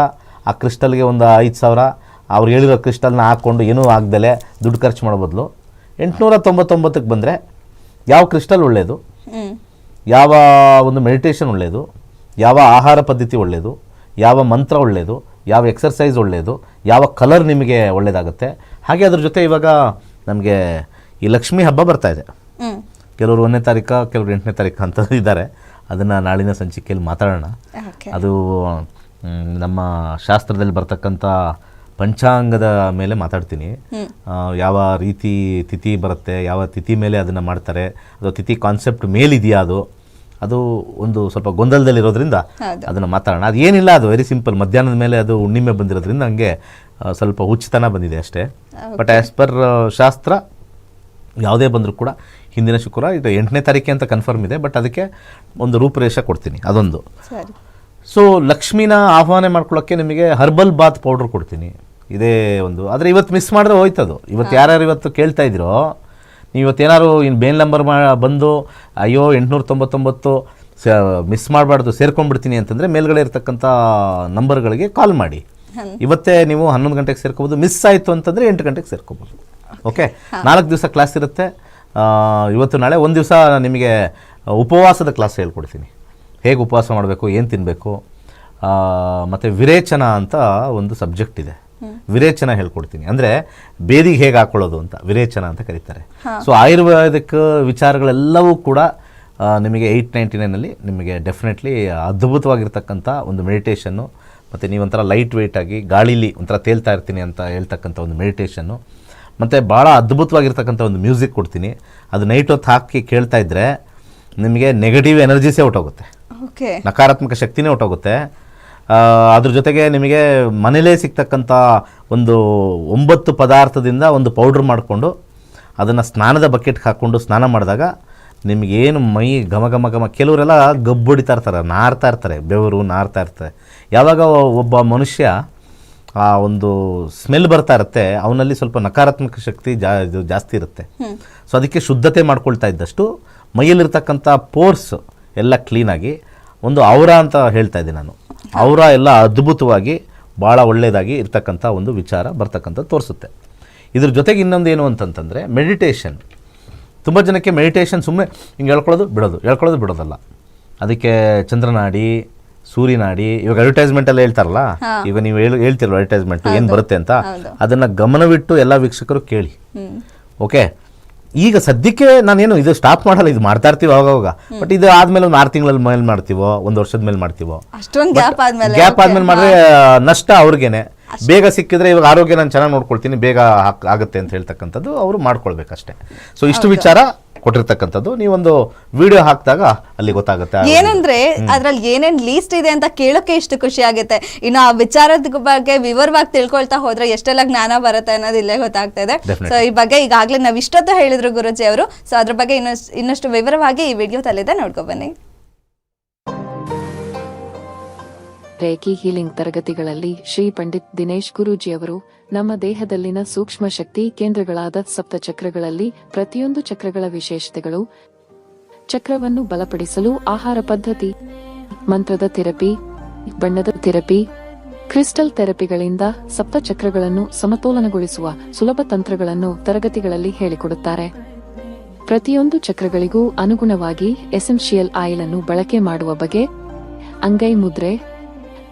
S2: ಆ ಕ್ರಿಸ್ಟಲ್ಗೆ ಒಂದು ಐದು ಸಾವಿರ, ಅವ್ರು ಹೇಳಿರೋ ಕ್ರಿಸ್ಟಲ್ನ ಹಾಕ್ಕೊಂಡು ಏನೂ ಆಗ್ದಲೆ ದುಡ್ಡು ಖರ್ಚು ಮಾಡೋ ಬದಲು ಎಂಟುನೂರ ತೊಂಬತ್ತೊಂಬತ್ತಕ್ಕೆ ಬಂದರೆ ಯಾವ ಕ್ರಿಸ್ಟಲ್ ಒಳ್ಳೆಯದು ಯಾವ ಒಂದು ಮೆಡಿಟೇಷನ್ ಒಳ್ಳೆಯದು ಯಾವ ಆಹಾರ ಪದ್ಧತಿ ಒಳ್ಳೆಯದು ಯಾವ ಮಂತ್ರ ಒಳ್ಳೆಯದು ಯಾವ ಎಕ್ಸರ್ಸೈಸ್ ಒಳ್ಳೆಯದು ಯಾವ ಕಲರ್ ನಿಮಗೆ ಒಳ್ಳೆಯದಾಗುತ್ತೆ ಹಾಗೆ ಅದ್ರ ಜೊತೆ ಇವಾಗ ನಮಗೆ ಈ ಲಕ್ಷ್ಮೀ ಹಬ್ಬ ಬರ್ತಾ ಇದೆ. ಕೆಲವರು ಒಂದನೇ ತಾರೀಕು ಕೆಲವರು ಎಂಟನೇ ತಾರೀಕು ಅಂತ ಇದ್ದಾರೆ. ಅದನ್ನು ನಾಳಿನ ಸಂಚಿಕೆಯಲ್ಲಿ ಮಾತಾಡೋಣ. ಅದು ನಮ್ಮ ಶಾಸ್ತ್ರದಲ್ಲಿ ಬರ್ತಕ್ಕಂಥ ಪಂಚಾಂಗದ ಮೇಲೆ ಮಾತಾಡ್ತೀನಿ. ಯಾವ ರೀತಿ ತಿಥಿ ಬರುತ್ತೆ ಯಾವ ತಿಥಿ ಮೇಲೆ ಅದನ್ನು ಮಾಡ್ತಾರೆ ಅದು ತಿಥಿ ಕಾನ್ಸೆಪ್ಟ್ ಮೇಲಿದೆಯಾ ಅದು ಅದು ಒಂದು ಸ್ವಲ್ಪ ಗೊಂದಲದಲ್ಲಿರೋದ್ರಿಂದ. ಅದನ್ನು ಮಾತಾಡೋಣ. ಅದು ಏನಿಲ್ಲ ಅದು ವೆರಿ ಸಿಂಪಲ್ ಮಧ್ಯಾಹ್ನದ ಮೇಲೆ ಅದು ಹುಣ್ಣಿಮೆ ಬಂದಿರೋದ್ರಿಂದ ಹಂಗೆ ಸ್ವಲ್ಪ ಹುಚ್ಚತನ ಬಂದಿದೆ ಅಷ್ಟೇ. ಬಟ್ ಆ್ಯಸ್ ಪರ್ ಶಾಸ್ತ್ರ ಯಾವುದೇ ಬಂದರೂ ಕೂಡ ಹಿಂದಿನ ಶುಕ್ರವಾರ ಇದು ಎಂಟನೇ ತಾರೀಕೆ ಅಂತ ಕನ್ಫರ್ಮ್ ಇದೆ ಬಟ್ ಅದಕ್ಕೆ ಒಂದು ರೂಪರೇಷ ಕೊಡ್ತೀನಿ ಅದೊಂದು. ಸೊ ಲಕ್ಷ್ಮೀನ ಆಹ್ವಾನ ಮಾಡ್ಕೊಳ್ಳೋಕ್ಕೆ ನಿಮಗೆ ಹರ್ಬಲ್ ಬಾತ್ ಪೌಡ್ರ್ ಕೊಡ್ತೀನಿ. ಇದೇ ಒಂದು. ಆದರೆ ಇವತ್ತು ಮಿಸ್ ಮಾಡಿದ್ರೆ ಹೋಯ್ತು ಅದು ಇವತ್ತು ಯಾರ್ಯಾರು ಇವತ್ತು ಕೇಳ್ತಾ ಇದ್ದೀರೋ ನೀವು ಇವತ್ತೇನಾದ್ರು ಇನ್ನು ಬೇನ್ ನಂಬರ್ ಮಾ ಬಂದು ಅಯ್ಯೋ ಎಂಟುನೂರ ತೊಂಬತ್ತೊಂಬತ್ತು ಸ ಮಿಸ್ ಮಾಡಬಾರ್ದು ಸೇರ್ಕೊಂಡ್ಬಿಡ್ತೀನಿ ಅಂತಂದರೆ ಮೇಲ್ಗಡೆ ಇರ್ತಕ್ಕಂಥ ನಂಬರ್ಗಳಿಗೆ ಕಾಲ್ ಮಾಡಿ. ಇವತ್ತೇ ನೀವು ಹನ್ನೊಂದು ಗಂಟೆಗೆ ಸೇರ್ಕೋಬೋದು. ಮಿಸ್ ಆಯಿತು ಅಂತಂದರೆ ಎಂಟು ಗಂಟೆಗೆ ಸೇರ್ಕೋಬೋದು. ಓಕೆ ನಾಲ್ಕು ದಿವಸ ಕ್ಲಾಸ್ ಇರುತ್ತೆ. ಇವತ್ತು ನಾಳೆ ಒಂದು ದಿವಸ ನಿಮಗೆ ಉಪವಾಸದ ಕ್ಲಾಸ್ ಹೇಳ್ಕೊಡ್ತೀನಿ. ಹೇಗೆ ಉಪವಾಸ ಮಾಡಬೇಕು ಏನು ತಿನ್ನಬೇಕು ಮತ್ತು ವಿರೇಚನ ಅಂತ ಒಂದು ಸಬ್ಜೆಕ್ಟ್ ಇದೆ. ವಿರೇಚನ ಹೇಳ್ಕೊಡ್ತೀನಿ. ಅಂದರೆ ಬೇದಿಗೆ ಹೇಗೆ ಹಾಕೊಳ್ಳೋದು ಅಂತ ವಿರೇಚನ ಅಂತ ಕರೀತಾರೆ. ಸೊ ಆಯುರ್ವೇದಿಕ್ ವಿಚಾರಗಳೆಲ್ಲವೂ ಕೂಡ ನಿಮಗೆ ಏಯ್ಟ್ ನೈಂಟಿ ನೈನಲ್ಲಿ ನಿಮಗೆ ಡೆಫಿನೆಟ್ಲಿ ಅದ್ಭುತವಾಗಿರ್ತಕ್ಕಂಥ ಒಂದು ಮೆಡಿಟೇಷನ್ನು ಮತ್ತು ನೀವು ಒಂಥರ ಲೈಟ್ ವೆಯ್ಟ್ ಆಗಿ ಗಾಳೀಲಿ ಒಂಥರ ತೇಲ್ತಾ ಇರ್ತೀನಿ ಅಂತ ಹೇಳ್ತಕ್ಕಂಥ ಒಂದು ಮೆಡಿಟೇಷನ್ನು ಮತ್ತು ಭಾಳ ಅದ್ಭುತವಾಗಿರ್ತಕ್ಕಂಥ ಒಂದು ಮ್ಯೂಸಿಕ್ ಕೊಡ್ತೀನಿ. ಅದು ನೈಟ್ ಹೊತ್ತು ಹಾಕಿ ಕೇಳ್ತಾ ಇದ್ದರೆ ನಿಮಗೆ ನೆಗೆಟಿವ್ ಎನರ್ಜಿಸೇ ಹೊಟ್ಟೋಗುತ್ತೆ.
S1: ಓಕೆ
S2: ನಕಾರಾತ್ಮಕ ಶಕ್ತಿನೇ ಹೊಟ್ಟೋಗುತ್ತೆ. ಅದ್ರ ಜೊತೆಗೆ ನಿಮಗೆ ಮನೇಲೇ ಸಿಗ್ತಕ್ಕಂಥ ಒಂದು ಒಂಬತ್ತು ಪದಾರ್ಥದಿಂದ ಒಂದು ಪೌಡ್ರ್ ಮಾಡಿಕೊಂಡು ಅದನ್ನು ಸ್ನಾನದ ಬಕೆಟ್ಗೆ ಹಾಕ್ಕೊಂಡು ಸ್ನಾನ ಮಾಡಿದಾಗ ನಿಮಗೇನು ಮೈ ಘಮ ಘಮ ಘಮ ಕೆಲವರೆಲ್ಲ ಗಬ್ಬೊಡಿತಾ ಇರ್ತಾರೆ ನಾರ್ತಾ ಇರ್ತಾರೆ ಬೆವರು ನಾರ್ತಾ ಇರ್ತಾರೆ ಯಾವಾಗ ಒಬ್ಬ ಮನುಷ್ಯ ಆ ಒಂದು ಸ್ಮೆಲ್ ಬರ್ತಾ ಇರುತ್ತೆ ಅವನಲ್ಲಿ ಸ್ವಲ್ಪ ನಕಾರಾತ್ಮಕ ಶಕ್ತಿ ಜಾ ಜಾಸ್ತಿ ಇರುತ್ತೆ. ಸೊ ಅದಕ್ಕೆ ಶುದ್ಧತೆ ಮಾಡ್ಕೊಳ್ತಾ ಇದ್ದಷ್ಟು ಮೈಯಲ್ಲಿರ್ತಕ್ಕಂಥ ಪೋರ್ಸ್ ಎಲ್ಲ ಕ್ಲೀನಾಗಿ ಒಂದು ಔರ ಅಂತ ಹೇಳ್ತಾ ಇದ್ದೀನಿ ನಾನು. ಔರ ಎಲ್ಲ ಅದ್ಭುತವಾಗಿ ಭಾಳ ಒಳ್ಳೆಯದಾಗಿ ಇರ್ತಕ್ಕಂಥ ಒಂದು ವಿಚಾರ ಬರ್ತಕ್ಕಂಥ ತೋರಿಸುತ್ತೆ. ಇದ್ರ ಜೊತೆಗೆ ಇನ್ನೊಂದು ಏನು ಅಂತಂತಂದರೆ ಮೆಡಿಟೇಷನ್ ತುಂಬ ಜನಕ್ಕೆ ಮೆಡಿಟೇಷನ್ ಸುಮ್ಮನೆ ಹಿಂಗೆ ಹೇಳ್ಕೊಳ್ಳೋದು ಬಿಡೋದು ಹೇಳ್ಕೊಳ್ಳೋದು ಬಿಡೋದಲ್ಲ. ಅದಕ್ಕೆ ಚಂದ್ರನಾಡಿ ಸೂರ್ಯನಾಡಿ ಇವಾಗ ಅಡ್ವರ್ಟೈಸ್ಮೆಂಟ್ ಎಲ್ಲ ಹೇಳ್ತಾರಲ್ಲ? ಈಗ ನೀವು ಹೇಳಿ ಹೇಳ್ತಿರೋ ಅಡ್ವರ್ಟೈಸ್ಮೆಂಟ್ ಏನು ಬರುತ್ತೆ ಅಂತ. ಅದನ್ನು ಗಮನವಿಟ್ಟು ಎಲ್ಲ ವೀಕ್ಷಕರು ಕೇಳಿ. ಓಕೆ ಈಗ ಸದ್ಯಕ್ಕೆ ನಾನೇನು ಇದು ಸ್ಟಾಪ್ ಮಾಡಲ್ಲ ಇದು ಮಾಡ್ತಾ ಇರ್ತೀವಿ ಅವಾಗ ಬಟ್ ಇದು ಆದ್ಮೇಲೆ ಒಂದು ಆರು ತಿಂಗಳಲ್ಲಿ ಮೇಲೆ ಮಾಡ್ತೀವೋ ಒಂದು ವರ್ಷದ ಮೇಲೆ ಮಾಡ್ತೀವೋ.
S1: ಅಷ್ಟೊಂದು ಗ್ಯಾಪ್ ಆದ್ಮೇಲೆ
S2: ಗ್ಯಾಪ್
S1: okay.
S2: ಆದ್ಮೇಲೆ ಮಾಡಿದ್ರೆ ನಷ್ಟ ಅವ್ರಿಗೇನೆ. ಬೇಗ ಸಿಕ್ಕಿದ್ರೆ ಇವಾಗ ಆರೋಗ್ಯ ನಾನು ಚೆನ್ನಾಗಿ ನೋಡ್ಕೊಳ್ತೀನಿ ಬೇಗ ಆಗುತ್ತೆ ಅಂತ ಹೇಳ್ತಕ್ಕಂಥದ್ದು ಅವರು ಮಾಡ್ಕೊಳ್ಬೇಕಷ್ಟೇ. ಸೊ ಇಷ್ಟು ವಿಚಾರ. ಕೊಟ್ಟಿರ್ತಕ್ಕಂಥದ್ದು. ನೀವೊಂದು ವಿಡಿಯೋ ಹಾಕಿದಾಗ ಅಲ್ಲಿ ಗೊತ್ತಾಗುತ್ತೆ
S1: ಏನಂದ್ರೆ ಅದ್ರಲ್ಲಿ ಏನೇನ್ ಲೀಸ್ಟ್ ಇದೆ ಅಂತ ಕೇಳೋಕೆ ಇಷ್ಟು ಖುಷಿ ಆಗುತ್ತೆ. ಇನ್ನು ಆ ವಿಚಾರದ ಬಗ್ಗೆ ವಿವರವಾಗಿ ತಿಳ್ಕೊಳ್ತಾ ಹೋದ್ರೆ ಎಷ್ಟೆಲ್ಲ ಜ್ಞಾನ ಬರುತ್ತೆ ಅನ್ನೋದು ಇಲ್ಲೇ ಗೊತ್ತಾಗ್ತಾ ಇದೆ. ಸೊ ಈ ಬಗ್ಗೆ ಈಗಾಗಲೇ ನಾವು ಇಷ್ಟೊತ್ತು ಹೇಳಿದ್ರು ಗುರುಜಿ ಅವರು. ಸೊ ಅದ್ರ ಬಗ್ಗೆ ಇನ್ನಷ್ಟು ಇನ್ನಷ್ಟು ವಿವರವಾಗಿ ಈ ವಿಡಿಯೋದಲ್ಲಿದೆ ನೋಡ್ಕೊ ಬನ್ನಿ.
S3: ರೇಖಿ ಹೀಲಿಂಗ್ ತರಗತಿಗಳಲ್ಲಿ ಶ್ರೀ ಪಂಡಿತ್ ದಿನೇಶ್ ಗುರೂಜಿಯವರು ನಮ್ಮ ದೇಹದಲ್ಲಿನ ಸೂಕ್ಷ್ಮ ಶಕ್ತಿ ಕೇಂದ್ರಗಳಾದ ಸಪ್ತ ಚಕ್ರಗಳಲ್ಲಿ ಪ್ರತಿಯೊಂದು ಚಕ್ರಗಳ ವಿಶೇಷತೆಗಳು, ಚಕ್ರವನ್ನು ಬಲಪಡಿಸಲು ಆಹಾರ ಪದ್ಧತಿ, ಮಂತ್ರದ ಥೆರಪಿ, ಬಣ್ಣದ ಥೆರಪಿ, ಕ್ರಿಸ್ಟಲ್ ಥೆರಪಿಗಳಿಂದ ಸಪ್ತ ಚಕ್ರಗಳನ್ನು ಸಮತೋಲನಗೊಳಿಸುವ ಸುಲಭ ತಂತ್ರಗಳನ್ನು ತರಗತಿಗಳಲ್ಲಿ ಹೇಳಿಕೊಡುತ್ತಾರೆ. ಪ್ರತಿಯೊಂದು ಚಕ್ರಗಳಿಗೂ ಅನುಗುಣವಾಗಿ ಎಸೆನ್ಷಿಯಲ್ ಆಯಿಲ್ ಅನ್ನು ಬಳಕೆ ಮಾಡುವ ಬಗೆ, ಅಂಗೈ ಮುದ್ರೆ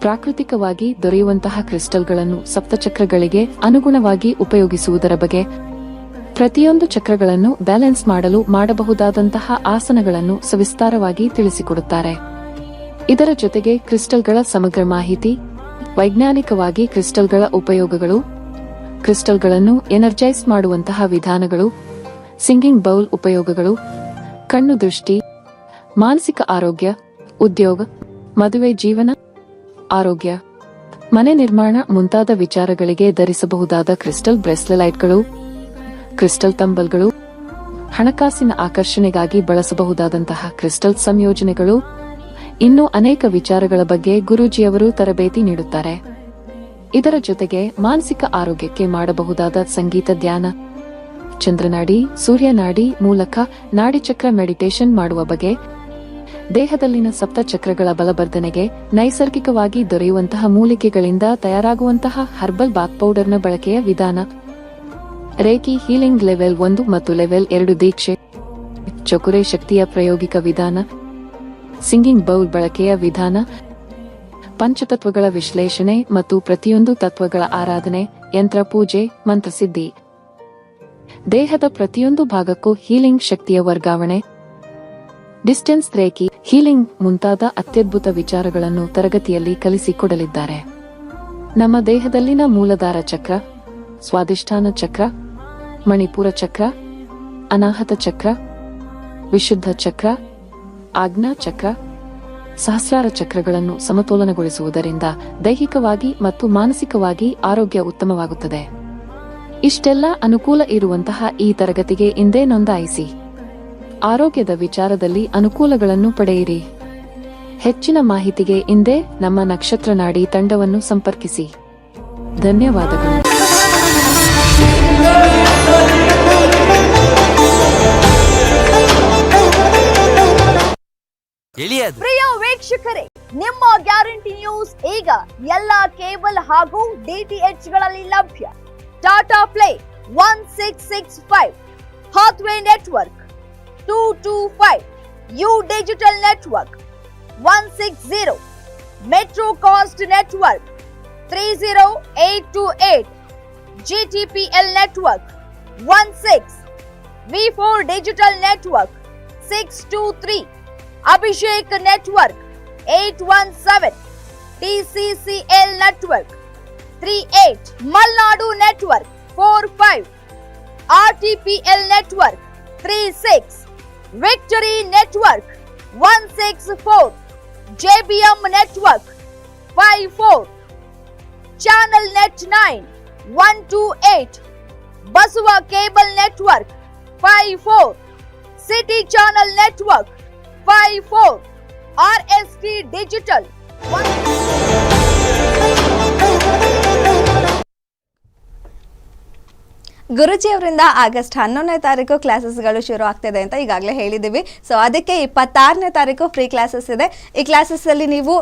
S3: ಪ್ರಾಕೃತಿಕವಾಗಿ ದೊರೆಯುವಂತಹ ಕ್ರಿಸ್ಟಲ್ಗಳನ್ನು ಸಪ್ತಚಕ್ರಗಳಿಗೆ ಅನುಗುಣವಾಗಿ ಉಪಯೋಗಿಸುವುದರ ಬಗ್ಗೆ ಪ್ರತಿಯೊಂದು ಚಕ್ರಗಳನ್ನು ಬ್ಯಾಲೆನ್ಸ್ ಮಾಡಲು ಮಾಡಬಹುದಾದಂತಹ ಆಸನಗಳನ್ನು ಸವಿಸ್ತಾರವಾಗಿ ತಿಳಿಸಿಕೊಡುತ್ತಾರೆ. ಇದರ ಜೊತೆಗೆ ಕ್ರಿಸ್ಟಲ್ಗಳ ಸಮಗ್ರ ಮಾಹಿತಿ, ವೈಜ್ಞಾನಿಕವಾಗಿ ಕ್ರಿಸ್ಟಲ್ಗಳ ಉಪಯೋಗಗಳು, ಕ್ರಿಸ್ಟಲ್ಗಳನ್ನು ಎನರ್ಜೈಸ್ ಮಾಡುವಂತಹ ವಿಧಾನಗಳು, ಸಿಂಗಿಂಗ್ ಬೌಲ್ ಉಪಯೋಗಗಳು, ಕಣ್ಣು ದೃಷ್ಟಿ, ಮಾನಸಿಕ ಆರೋಗ್ಯ, ಉದ್ಯೋಗ, ಮದುವೆ ಜೀವನ ಆರೋಗ್ಯ. ಮನೆ ನಿರ್ಮಾಣ ಮುಂತಾದ ವಿಚಾರಗಳಿಗೆ ಧರಿಸಬಹುದಾದ ಕ್ರಿಸ್ಟಲ್ ಬ್ರೆಸ್ಲೆಲೈಟ್ಗಳು ಕ್ರಿಸ್ಟಲ್ ತಂಬಲ್ಗಳು, ಹಣಕಾಸಿನ ಆಕರ್ಷಣೆಗಾಗಿ ಬಳಸಬಹುದಾದಂತಹ ಕ್ರಿಸ್ಟಲ್ ಸಂಯೋಜನೆಗಳು, ಇನ್ನೂ ಅನೇಕ ವಿಚಾರಗಳ ಬಗ್ಗೆ ಗುರೂಜಿಯವರು ತರಬೇತಿ ನೀಡುತ್ತಾರೆ. ಇದರ ಜೊತೆಗೆ ಮಾನಸಿಕ ಆರೋಗ್ಯಕ್ಕೆ ಮಾಡಬಹುದಾದ ಸಂಗೀತ ಧ್ಯಾನ, ಚಂದ್ರನಾಡಿ, ಸೂರ್ಯನಾಡಿ ಮೂಲಕ ನಾಡಿಚಕ್ರ ಮೆಡಿಟೇಷನ್ ಮಾಡುವ ಬಗೆ ದೇಹದಲ್ಲಿನ ಸಪ್ತ ಚಕ್ರಗಳ ಬಲವರ್ಧನೆಗೆ ನೈಸರ್ಗಿಕವಾಗಿ ದೊರೆಯುವಂತಹ ಮೂಲಿಕೆಗಳಿಂದ ತಯಾರಾಗುವಂತಹ ಹರ್ಬಲ್ ಬಾತ್ ಪೌಡರ್ನ ಬಳಕೆಯ ವಿಧಾನ. ರೇಕಿ ಹೀಲಿಂಗ್ ಲೆವೆಲ್ ಒಂದು ಮತ್ತು ಲೆವೆಲ್ ಎರಡು ದೀಕ್ಷೆ. ಚಕುರೆ ಶಕ್ತಿಯ ಪ್ರಾಯೋಗಿಕ ವಿಧಾನ. ಸಿಂಗಿಂಗ್ ಬೌಲ್ ಬಳಕೆಯ ವಿಧಾನ. ಪಂಚತತ್ವಗಳ ವಿಶ್ಲೇಷಣೆ ಮತ್ತು ಪ್ರತಿಯೊಂದು ತತ್ವಗಳ ಆರಾಧನೆ, ಯಂತ್ರ ಪೂಜೆ, ಮಂತ್ರಸಿದ್ಧಿ. ದೇಹದ ಪ್ರತಿಯೊಂದು ಭಾಗಕ್ಕೂ ಹೀಲಿಂಗ್ ಶಕ್ತಿಯ ವರ್ಗಾವಣೆ. ಡಿಸ್ಟೆನ್ಸ್ ರೇಖಿ ಹೀಲಿಂಗ್ ಮುಂತಾದ ಅತ್ಯದ್ಭುತ ವಿಚಾರಗಳನ್ನು ತರಗತಿಯಲ್ಲಿ ಕಲಿಸಿಕೊಡಲಿದ್ದಾರೆ. ನಮ್ಮ ದೇಹದಲ್ಲಿನ ಮೂಲಧಾರ ಚಕ್ರ ಸ್ವಾದಿಷ್ಠಾನ ಚಕ್ರ, ಮಣಿಪುರ ಚಕ್ರ, ಅನಾಹತ ಚಕ್ರ, ವಿಶುದ್ಧ ಚಕ್ರ, ಆಜ್ಞಾ ಚಕ್ರ, ಸಹಸ್ರಾರ ಚಕ್ರಗಳನ್ನು ಸಮತೋಲನಗೊಳಿಸುವುದರಿಂದ ದೈಹಿಕವಾಗಿ ಮತ್ತು ಮಾನಸಿಕವಾಗಿ ಆರೋಗ್ಯ ಉತ್ತಮವಾಗುತ್ತದೆ. ಇಷ್ಟೆಲ್ಲ ಅನುಕೂಲ ಇರುವಂತಹ ಈ ತರಗತಿಗೆ ಇಂದೇ ನೋಂದಾಯಿಸಿ. ಆರೋಗ್ಯದ ವಿಚಾರದಲ್ಲಿ ಅನುಕೂಲಗಳನ್ನು ಪಡೆಯಿರಿ. ಹೆಚ್ಚಿನ ಮಾಹಿತಿಗೆ ಇಂದೇ ನಮ್ಮ ನಕ್ಷತ್ರ ನಾಡಿ ತಂಡವನ್ನು ಸಂಪರ್ಕಿಸಿ. ಧನ್ಯವಾದಗಳು.
S4: ಪ್ರಿಯಾ
S5: ಪ್ರಿಯ ವೀಕ್ಷಕರೇ ನಿಮ್ಮ ಗ್ಯಾರಂಟಿ ನ್ಯೂಸ್ ಈಗ ಎಲ್ಲ ಕೇಬಲ್ ಹಾಗೂ ಡಿಟಿಎಚ್ಗಳಲ್ಲಿ ಲಭ್ಯ. Tata Play one six six five Hathway network. 225 U Digital Network 160 Metro Cost Network 30828 GTPL Network 16 V4 Digital Network 623 Abhishek Network 817 TCCL Network 38 Malnadu Network 45 RTPL Network 36 Victory Network 164 JBM Network five four. Channel Net 9 128 Basua Cable Network five four. City Channel Network five four. RST Digital 164
S1: Guruji ಅವರಿಂದ August ಹನ್ನೊಂದನೇ ತಾರೀಕು ಕ್ಲಾಸಸ್ಗಳು ಶುರು ಆಗ್ತಿದೆ ಅಂತ ಈಗಾಗಲೇ ಹೇಳಿದ್ದೀವಿ. So ಅದಕ್ಕೆ ಇಪ್ಪತ್ತಾರನೇ ತಾರೀಕು ಫ್ರೀ ಕ್ಲಾಸಸ್ ಇದೆ. ಈ ಕ್ಲಾಸಸ್ಸಲ್ಲಿ ನೀವು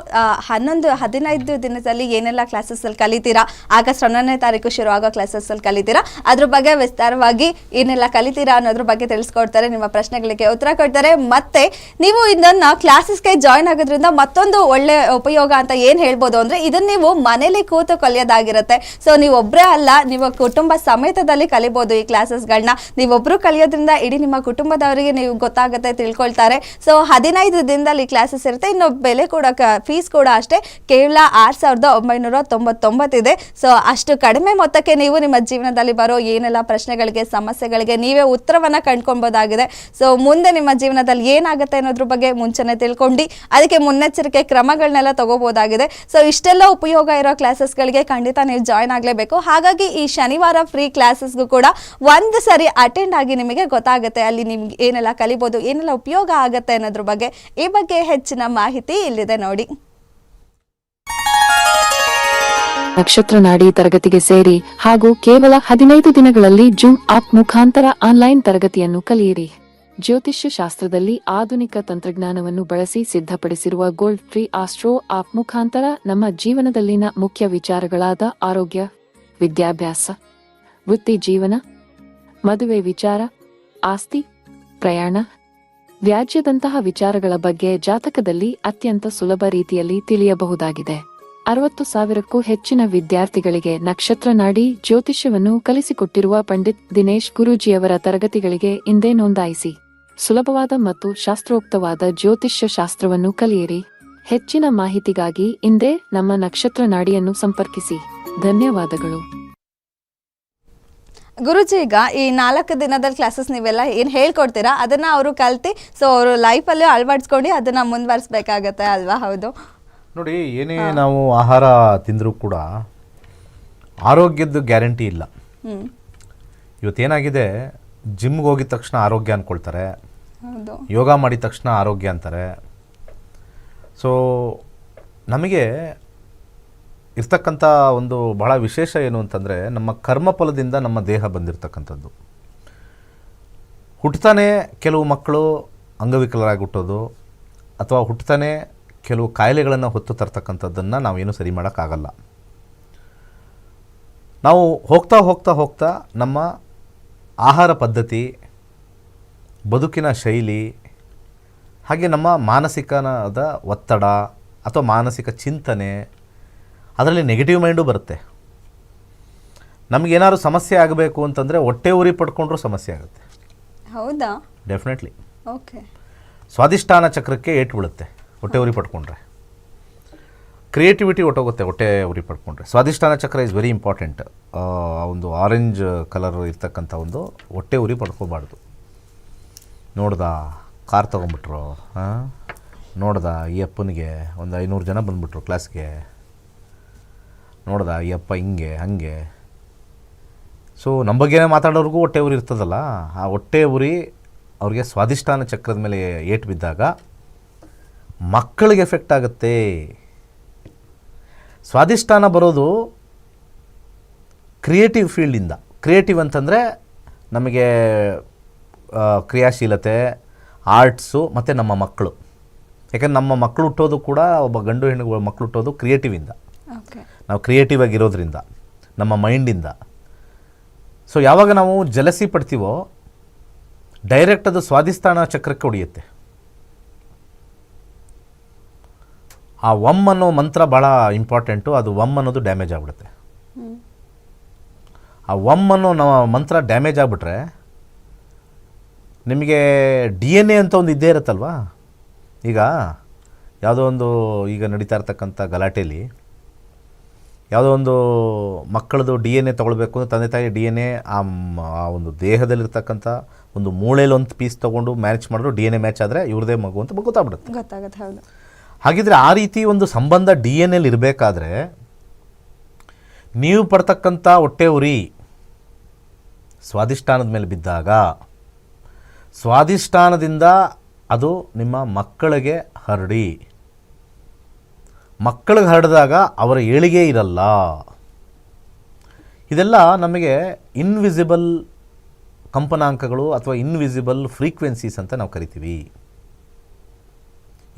S1: ಹನ್ನೊಂದು, ಹದಿನೈದು ದಿನದಲ್ಲಿ ಏನೆಲ್ಲ ಕ್ಲಾಸಸ್ಸಲ್ಲಿ ಕಲಿತೀರಾ? ಆಗಸ್ಟ್ ಹನ್ನೊಂದನೇ ತಾರೀಕು ಶುರು ಆಗೋ ಕ್ಲಾಸಸ್ಸಲ್ಲಿ ಕಲಿತೀರಾ? ಅದ್ರ ಬಗ್ಗೆ ವಿಸ್ತಾರವಾಗಿ ಏನೆಲ್ಲ ಕಲಿತೀರಾ ಅನ್ನೋದ್ರ ಬಗ್ಗೆ ತಿಳಿಸ್ಕೊಡ್ತಾರೆ, ನಿಮ್ಮ ಪ್ರಶ್ನೆಗಳಿಗೆ ಉತ್ತರ ಕೊಡ್ತಾರೆ. ಮತ್ತೆ, ನೀವು ಇದನ್ನು ಕ್ಲಾಸಸ್ಗೆ ಜಾಯ್ನ್ ಆಗೋದ್ರಿಂದ ಮತ್ತೊಂದು ಒಳ್ಳೆ ಉಪಯೋಗ ಅಂತ ಏನು ಹೇಳ್ಬೋದು ಅಂದರೆ ಇದನ್ನ ನೀವು ಮನೇಲಿ ಕೂತು ಕಲಿಯೋದಾಗಿರುತ್ತೆ ಸೊ ನೀವು ಒಬ್ಬರೇ ಅಲ್ಲ, ನೀವು ಕುಟುಂಬ ಸಮೇತದಲ್ಲಿ ಕಲಿಬೋದು ಈ ಕ್ಲಾಸಸ್ಗಳನ್ನ ನೀವೊಬ್ರು ಕಲಿಯೋದ್ರಿಂದ ಇಡೀ ನಿಮ್ಮ ಕುಟುಂಬದವರಿಗೆ ನೀವು ಗೊತ್ತಾಗುತ್ತೆ, ತಿಳ್ಕೊಳ್ತಾರೆ. ಸೊ ಹದಿನೈದು ದಿನದಲ್ಲಿ ಕ್ಲಾಸಸ್ ಇರುತ್ತೆ. ಇನ್ನು ಬೆಲೆ ಕೂಡ ಫೀಸ್ ಕೂಡ ಅಷ್ಟೇ. ಕೇವಲ ಆರು ಸಾವಿರದ ಒಂಬೈನೂರ ತೊಂಬತ್ತೊಂಬತ್ತಿದೆ ಸೊ ಅಷ್ಟು ಕಡಿಮೆ ಮೊತ್ತಕ್ಕೆ ನೀವು ನಿಮ್ಮ ಜೀವನದಲ್ಲಿ ಬರೋ ಏನೆಲ್ಲ ಪ್ರಶ್ನೆಗಳಿಗೆ, ಸಮಸ್ಯೆಗಳಿಗೆ ನೀವೇ ಉತ್ತರವನ್ನ ಕಂಡ್ಕೊಳ್ಬೋದಾಗಿದೆ ಸೊ ಮುಂದೆ ನಿಮ್ಮ ಜೀವನದಲ್ಲಿ ಏನಾಗುತ್ತೆ ಅನ್ನೋದ್ರ ಬಗ್ಗೆ ಮುಂಚೆನೆ ತಿಳ್ಕೊಂಡು, ಅದಕ್ಕೆ ಮುನ್ನೆಚ್ಚರಿಕೆ ಕ್ರಮಗಳನ್ನೆಲ್ಲ ತಗೋಬಹುದಾಗಿದೆ ಸೊ ಇಷ್ಟೆಲ್ಲ ಉಪಯೋಗ ಇರೋ ಕ್ಲಾಸಸ್ಗಳಿಗೆ ಖಂಡಿತ ನೀವು ಜಾಯ್ನ್ ಆಗಲೇಬೇಕು. ಹಾಗಾಗಿ ಈ ಶನಿವಾರ ಫ್ರೀ ಕ್ಲಾಸಸ್ಗೂ ಕೂಡ ಒಂದು ಸರಿ ಅಟೆಂಡ್ ಆಗಿ ನಿಮಗೆ ಗೊತ್ತಾಗುತ್ತೆ ಅಲ್ಲಿ ನಿಮ್ಗೆ ಏನೆಲ್ಲ ಕಲಿಬೋದು, ಏನೆಲ್ಲ ಉಪಯೋಗ ಆಗುತ್ತೆ ಅನ್ನೋದ್ರ ಬಗ್ಗೆ. ಈ ಬಗ್ಗೆ ಹೆಚ್ಚಿನ ಮಾಹಿತಿ ಇಲ್ಲಿದೆ ನೋಡಿ.
S3: ನಕ್ಷತ್ರ ನಾಡಿ ತರಗತಿಗೆ ಸೇರಿ ಹಾಗೂ ಕೇವಲ ಹದಿನೈದು ದಿನಗಳಲ್ಲಿ ಜೂಮ್ ಆಪ್ ಮುಖಾಂತರ ಆನ್ಲೈನ್ ತರಗತಿಯನ್ನು ಕಲಿಯಿರಿ. ಜ್ಯೋತಿಷ್ಯ ಶಾಸ್ತ್ರದಲ್ಲಿ ಆಧುನಿಕ ತಂತ್ರಜ್ಞಾನವನ್ನು ಬಳಸಿ ಸಿದ್ಧಪಡಿಸಿರುವ ಗೋಲ್ಡ್ ಫ್ರೀ ಆಸ್ಟ್ರೋ ಆಪ್ ಮುಖಾಂತರ ನಮ್ಮ ಜೀವನದಲ್ಲಿನ ಮುಖ್ಯ ವಿಚಾರಗಳಾದ ಆರೋಗ್ಯ, ವಿದ್ಯಾಭ್ಯಾಸ ವೃತ್ತಿ ಜೀವನ, ಮದುವೆ ವಿಚಾರ, ಆಸ್ತಿ, ಪ್ರಯಾಣ, ವ್ಯಾಜ್ಯದಂತಹ ವಿಚಾರಗಳ ಬಗ್ಗೆ ಜಾತಕದಲ್ಲಿ ಅತ್ಯಂತ ಸುಲಭ ರೀತಿಯಲ್ಲಿ ತಿಳಿಯಬಹುದಾಗಿದೆ. ಅರವತ್ತು ಸಾವಿರಕ್ಕೂ ಹೆಚ್ಚಿನ ವಿದ್ಯಾರ್ಥಿಗಳಿಗೆ ನಕ್ಷತ್ರ ನಾಡಿ ಜ್ಯೋತಿಷ್ಯವನ್ನು ಕಲಿಸಿಕೊಟ್ಟಿರುವ ಪಂಡಿತ್ ದಿನೇಶ್ ಗುರೂಜಿಯವರ ತರಗತಿಗಳಿಗೆ ಇಂದೇ ನೋಂದಾಯಿಸಿ. ಸುಲಭವಾದ ಮತ್ತು ಶಾಸ್ತ್ರೋಕ್ತವಾದ ಜ್ಯೋತಿಷ್ಯ ಶಾಸ್ತ್ರವನ್ನು ಕಲಿಯಿರಿ. ಹೆಚ್ಚಿನ ಮಾಹಿತಿಗಾಗಿ ಇಂದೇ ನಮ್ಮ ನಕ್ಷತ್ರ ನಾಡಿಯನ್ನು ಸಂಪರ್ಕಿಸಿ. ಧನ್ಯವಾದಗಳು.
S1: ಗುರುಜಿ ಈಗ ಈ ನಾಲ್ಕು ದಿನದ ಕ್ಲಾಸಸ್ ನೀವೆಲ್ಲ ಏನು ಹೇಳ್ಕೊಡ್ತೀರಾ? ಅದನ್ನ ಅವರು ಕಲ್ತಿ ಸೊ ಅವರು ಲೈಫಲ್ಲಿ ಅಳವಡಿಸ್ಕೊಂಡು ಅದನ್ನ ಮುಂದುವರಿಸ್ಬೇಕಾಗತ್ತೆ ಅಲ್ವಾ? ಹೌದು.
S2: ನೋಡಿ ಏನೇ ನಾವು ಆಹಾರ ತಿಂದರೂ ಕೂಡ ಆರೋಗ್ಯದ್ದು ಗ್ಯಾರಂಟಿ ಇಲ್ಲ. ಇವತ್ತೇನಾಗಿದೆ? ಜಿಮ್ಗೆ ಹೋಗಿದ ತಕ್ಷಣ ಆರೋಗ್ಯ ಅಂದ್ಕೊಳ್ತಾರೆ ಯೋಗ ಮಾಡಿದ ತಕ್ಷಣ ಆರೋಗ್ಯ ಅಂತಾರೆ. ಸೊ ನಮಗೆ ಇರ್ತಕ್ಕಂಥ ಒಂದು ಬಹಳ ವಿಶೇಷ ಏನು ಅಂತಂದರೆ ನಮ್ಮ ಕರ್ಮಫಲದಿಂದ ನಮ್ಮ ದೇಹ ಬಂದಿರತಕ್ಕಂಥದ್ದು. ಹುಟ್ಟತಾನೆ ಕೆಲವು ಮಕ್ಕಳು ಅಂಗವಿಕಲರಾಗಿ ಹುಟ್ಟೋದು ಅಥವಾ ಹುಟ್ಟತಾನೆ ಕೆಲವು ಕಾಯಿಲೆಗಳನ್ನು ಹೊತ್ತು ತರ್ತಕ್ಕಂಥದ್ದನ್ನು ನಾವೇನು ಸರಿ ಮಾಡೋಕ್ಕಾಗಲ್ಲ. ನಾವು ಹೋಗ್ತಾ ಹೋಗ್ತಾ ಹೋಗ್ತಾ ನಮ್ಮ ಆಹಾರ ಪದ್ಧತಿ, ಬದುಕಿನ ಶೈಲಿ, ಹಾಗೆ ನಮ್ಮ ಮಾನಸಿಕನಾದ ಒತ್ತಡ ಅಥವಾ ಮಾನಸಿಕ ಚಿಂತನೆ ಅದರಲ್ಲಿ ನೆಗೆಟಿವ್ ಮೈಂಡು ಬರುತ್ತೆ. ನಮಗೇನಾದ್ರು ಸಮಸ್ಯೆ ಆಗಬೇಕು ಅಂತಂದರೆ ಹೊಟ್ಟೆ ಉರಿ ಪಡ್ಕೊಂಡ್ರೂ ಸಮಸ್ಯೆ ಆಗುತ್ತೆ.
S1: ಹೌದಾ?
S2: ಡೆಫಿನೆಟ್ಲಿ
S1: ಓಕೆ
S2: ಸ್ವಾದಿಷ್ಟಾನ ಚಕ್ರಕ್ಕೆ ಏಟ್ ಬೀಳುತ್ತೆ ಹೊಟ್ಟೆ ಉರಿ ಪಡ್ಕೊಂಡ್ರೆ. ಕ್ರಿಯೇಟಿವಿಟಿ ಹೊಟ್ಟೋಗುತ್ತೆ ಹೊಟ್ಟೆ ಉರಿ ಪಡ್ಕೊಂಡ್ರೆ. ಸ್ವಾದಿಷ್ಟಾನ ಚಕ್ರ ಇಸ್ ವೆರಿ ಇಂಪಾರ್ಟೆಂಟ್ ಒಂದು ಆರೆಂಜ್ ಕಲರ್ ಇರ್ತಕ್ಕಂಥ ಒಂದು ಹೊಟ್ಟೆ ಉರಿ ಪಡ್ಕೋಬಾರ್ದು. ನೋಡ್ದ ಕಾರ್ ತೊಗೊಂಬಿಟ್ರು ಹಾಂ ನೋಡ್ದ ಈ ಅಪ್ಪನಿಗೆ ಒಂದು ಐನೂರು ಜನ ಬಂದ್ಬಿಟ್ರು ಕ್ಲಾಸ್ಗೆ ನೋಡ್ದ ಅಯ್ಯಪ್ಪ ಹಿಂಗೆ, ಹಂಗೆ. ಸೊ ನಮ್ಮ ಬಗ್ಗೆನೇ ಮಾತಾಡೋರಿಗೂ ಹೊಟ್ಟೆ ಉರಿ ಇರ್ತದಲ್ಲ, ಆ ಹೊಟ್ಟೆ ಉರಿ ಅವ್ರಿಗೆ ಸ್ವಾದಿಷ್ಟಾನ ಚಕ್ರದ ಮೇಲೆ ಏಟು ಬಿದ್ದಾಗ ಮಕ್ಕಳಿಗೆ ಎಫೆಕ್ಟ್ ಆಗುತ್ತೆ. ಸ್ವಾದಿಷ್ಟಾನ ಬರೋದು ಕ್ರಿಯೇಟಿವ್ ಫೀಲ್ಡಿಂದ ಕ್ರಿಯೇಟಿವ್ ಅಂತಂದರೆ ನಮಗೆ ಕ್ರಿಯಾಶೀಲತೆ ಆರ್ಟ್ಸು ಮತ್ತು ನಮ್ಮ ಮಕ್ಕಳು. ಯಾಕಂದ್ರೆ ನಮ್ಮ ಮಕ್ಕಳು ಹುಟ್ಟೋದು ಕೂಡ, ಒಬ್ಬ ಗಂಡು ಹೆಣ್ಣು ಮಕ್ಕಳು ಹುಟ್ಟೋದು ಕ್ರಿಯೇಟಿವಿಂದ ನಾವು ಕ್ರಿಯೇಟಿವ್ ಆಗಿರೋದ್ರಿಂದ, ನಮ್ಮ ಮೈಂಡಿಂದ ಸೊ ಯಾವಾಗ ನಾವು ಜಲಸಿ ಪಡ್ತೀವೋ ಡೈರೆಕ್ಟ್ ಅದು ಸ್ವಾದಿಷ್ಟಾನ ಚಕ್ರಕ್ಕೆ ಹೊಡೆಯುತ್ತೆ ಆ ಒಮ್ ಅನ್ನೋ ಮಂತ್ರ ಭಾಳ ಇಂಪಾರ್ಟೆಂಟು ಅದು ಒಮ್ ಅನ್ನೋದು ಡ್ಯಾಮೇಜ್ ಆಗಿಬಿಡುತ್ತೆ. ಆ ಒಮ್ ಅನ್ನೋ ನಮ್ಮ ಮಂತ್ರ ಡ್ಯಾಮೇಜ್ ಆಗಿಬಿಟ್ರೆ, ನಿಮಗೆ ಡಿ ಎನ್ ಎ ಅಂತ ಒಂದು ಇದ್ದೇ ಇರುತ್ತಲ್ವಾ? ಈಗ, ಯಾವುದೋ ಒಂದು ಈಗ ನಡೀತಾ ಇರ್ತಕ್ಕಂಥ ಗಲಾಟೆಯಲ್ಲಿ ಯಾವುದೋ ಒಂದು ಮಕ್ಕಳದು ಡಿ ಎನ್ ಎ ತೊಗೊಳ್ಬೇಕು ಅಂದರೆ ತಂದೆ ತಾಯಿ ಡಿ ಎನ್ ಎ ಆ ಒಂದು ದೇಹದಲ್ಲಿರ್ತಕ್ಕಂಥ ಒಂದು ಮೂಳೆಯಲ್ಲಿ ಒಂದು ಪೀಸ್ ತೊಗೊಂಡು ಮ್ಯಾಚ್ ಮಾಡಿದ್ರು ಡಿ ಎನ್ ಎ ಮ್ಯಾಚ್ ಆದರೆ ಇವ್ರದೇ ಮಗು ಅಂತ ಗೊತ್ತಾಗ್ಬಿಡುತ್ತೆ.
S1: ಗೊತ್ತಾಗುತ್ತೆ ಹೌದು.
S2: ಹಾಗಿದ್ರೆ ಆ ರೀತಿ ಒಂದು ಸಂಬಂಧ ಡಿ ಎನ್ ಎಲ್ ಇರಬೇಕಾದ್ರೆ ನೀವು ಪಡ್ತಕ್ಕಂಥ ಹೊಟ್ಟೆ ಉರಿ ಸ್ವಾಧಿಷ್ಠಾನದ ಮೇಲೆ ಬಿದ್ದಾಗ ಸ್ವಾಧಿಷ್ಠಾನದಿಂದ ಅದು ನಿಮ್ಮ ಮಕ್ಕಳಿಗೆ ಹರಡಿ. ಮಕ್ಕಳಿಗೆ ಹರಡಿದಾಗ ಅವರ ಏಳಿಗೆ ಇರಲ್ಲ ಇದೆಲ್ಲ ನಮಗೆ ಇನ್ವಿಸಿಬಲ್ ಕಂಪನಾಂಕಗಳು ಅಥವಾ ಇನ್ವಿಸಿಬಲ್ ಫ್ರೀಕ್ವೆನ್ಸೀಸ್ ಅಂತ ನಾವು ಕರಿತೀವಿ.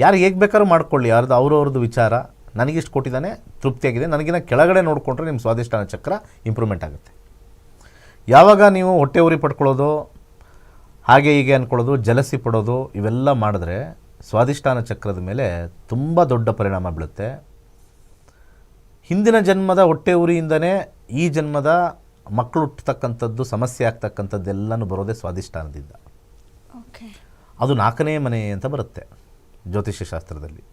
S2: ಯಾರು ಹೇಗೆ ಬೇಕಾದ್ರೂ ಮಾಡ್ಕೊಳ್ಳಿ, ಯಾರ್ದು ಅವ್ರವ್ರದ್ದು ವಿಚಾರ. ನನಗಿಷ್ಟು ಕೊಟ್ಟಿದ್ದಾನೆ, ತೃಪ್ತಿಯಾಗಿದೆ. ನನಗಿನ ಕೆಳಗಡೆ ನೋಡಿಕೊಂಡ್ರೆ ನಿಮ್ಮ ಸ್ವಾದಿಷ್ಟಾನ ಚಕ್ರ ಇಂಪ್ರೂವ್ಮೆಂಟ್ ಆಗುತ್ತೆ. ಯಾವಾಗ ನೀವು ಹೊಟ್ಟೆ ಉರಿ ಪಡ್ಕೊಳ್ಳೋದು, ಹಾಗೆ ಹೀಗೆ ಅಂದ್ಕೊಳ್ಳೋದು ಜಲಸಿ ಪಡೋದು, ಇವೆಲ್ಲ ಮಾಡಿದ್ರೆ ಸ್ವಾದಿಷ್ಟಾನ ಚಕ್ರದ ಮೇಲೆ ತುಂಬ ದೊಡ್ಡ ಪರಿಣಾಮ ಬೀಳುತ್ತೆ. ಹಿಂದಿನ ಜನ್ಮದ ಹೊಟ್ಟೆ ಉರಿಯಿಂದನೇ ಈ ಜನ್ಮದ ಮಕ್ಕಳು ಹುಟ್ಟತಕ್ಕಂಥದ್ದು ಸಮಸ್ಯೆ ಆಗ್ತಕ್ಕಂಥದ್ದೆಲ್ಲನೂ ಬರೋದೇ
S1: ಸ್ವಾಧಿಷ್ಠಾನದಿಂದ.
S2: ಅದು ನಾಲ್ಕನೇ ಮನೆ ಅಂತ ಬರುತ್ತೆ ಜ್ಯೋತಿಷ್ಯ ಶಾಸ್ತ್ರದಲ್ಲಿ.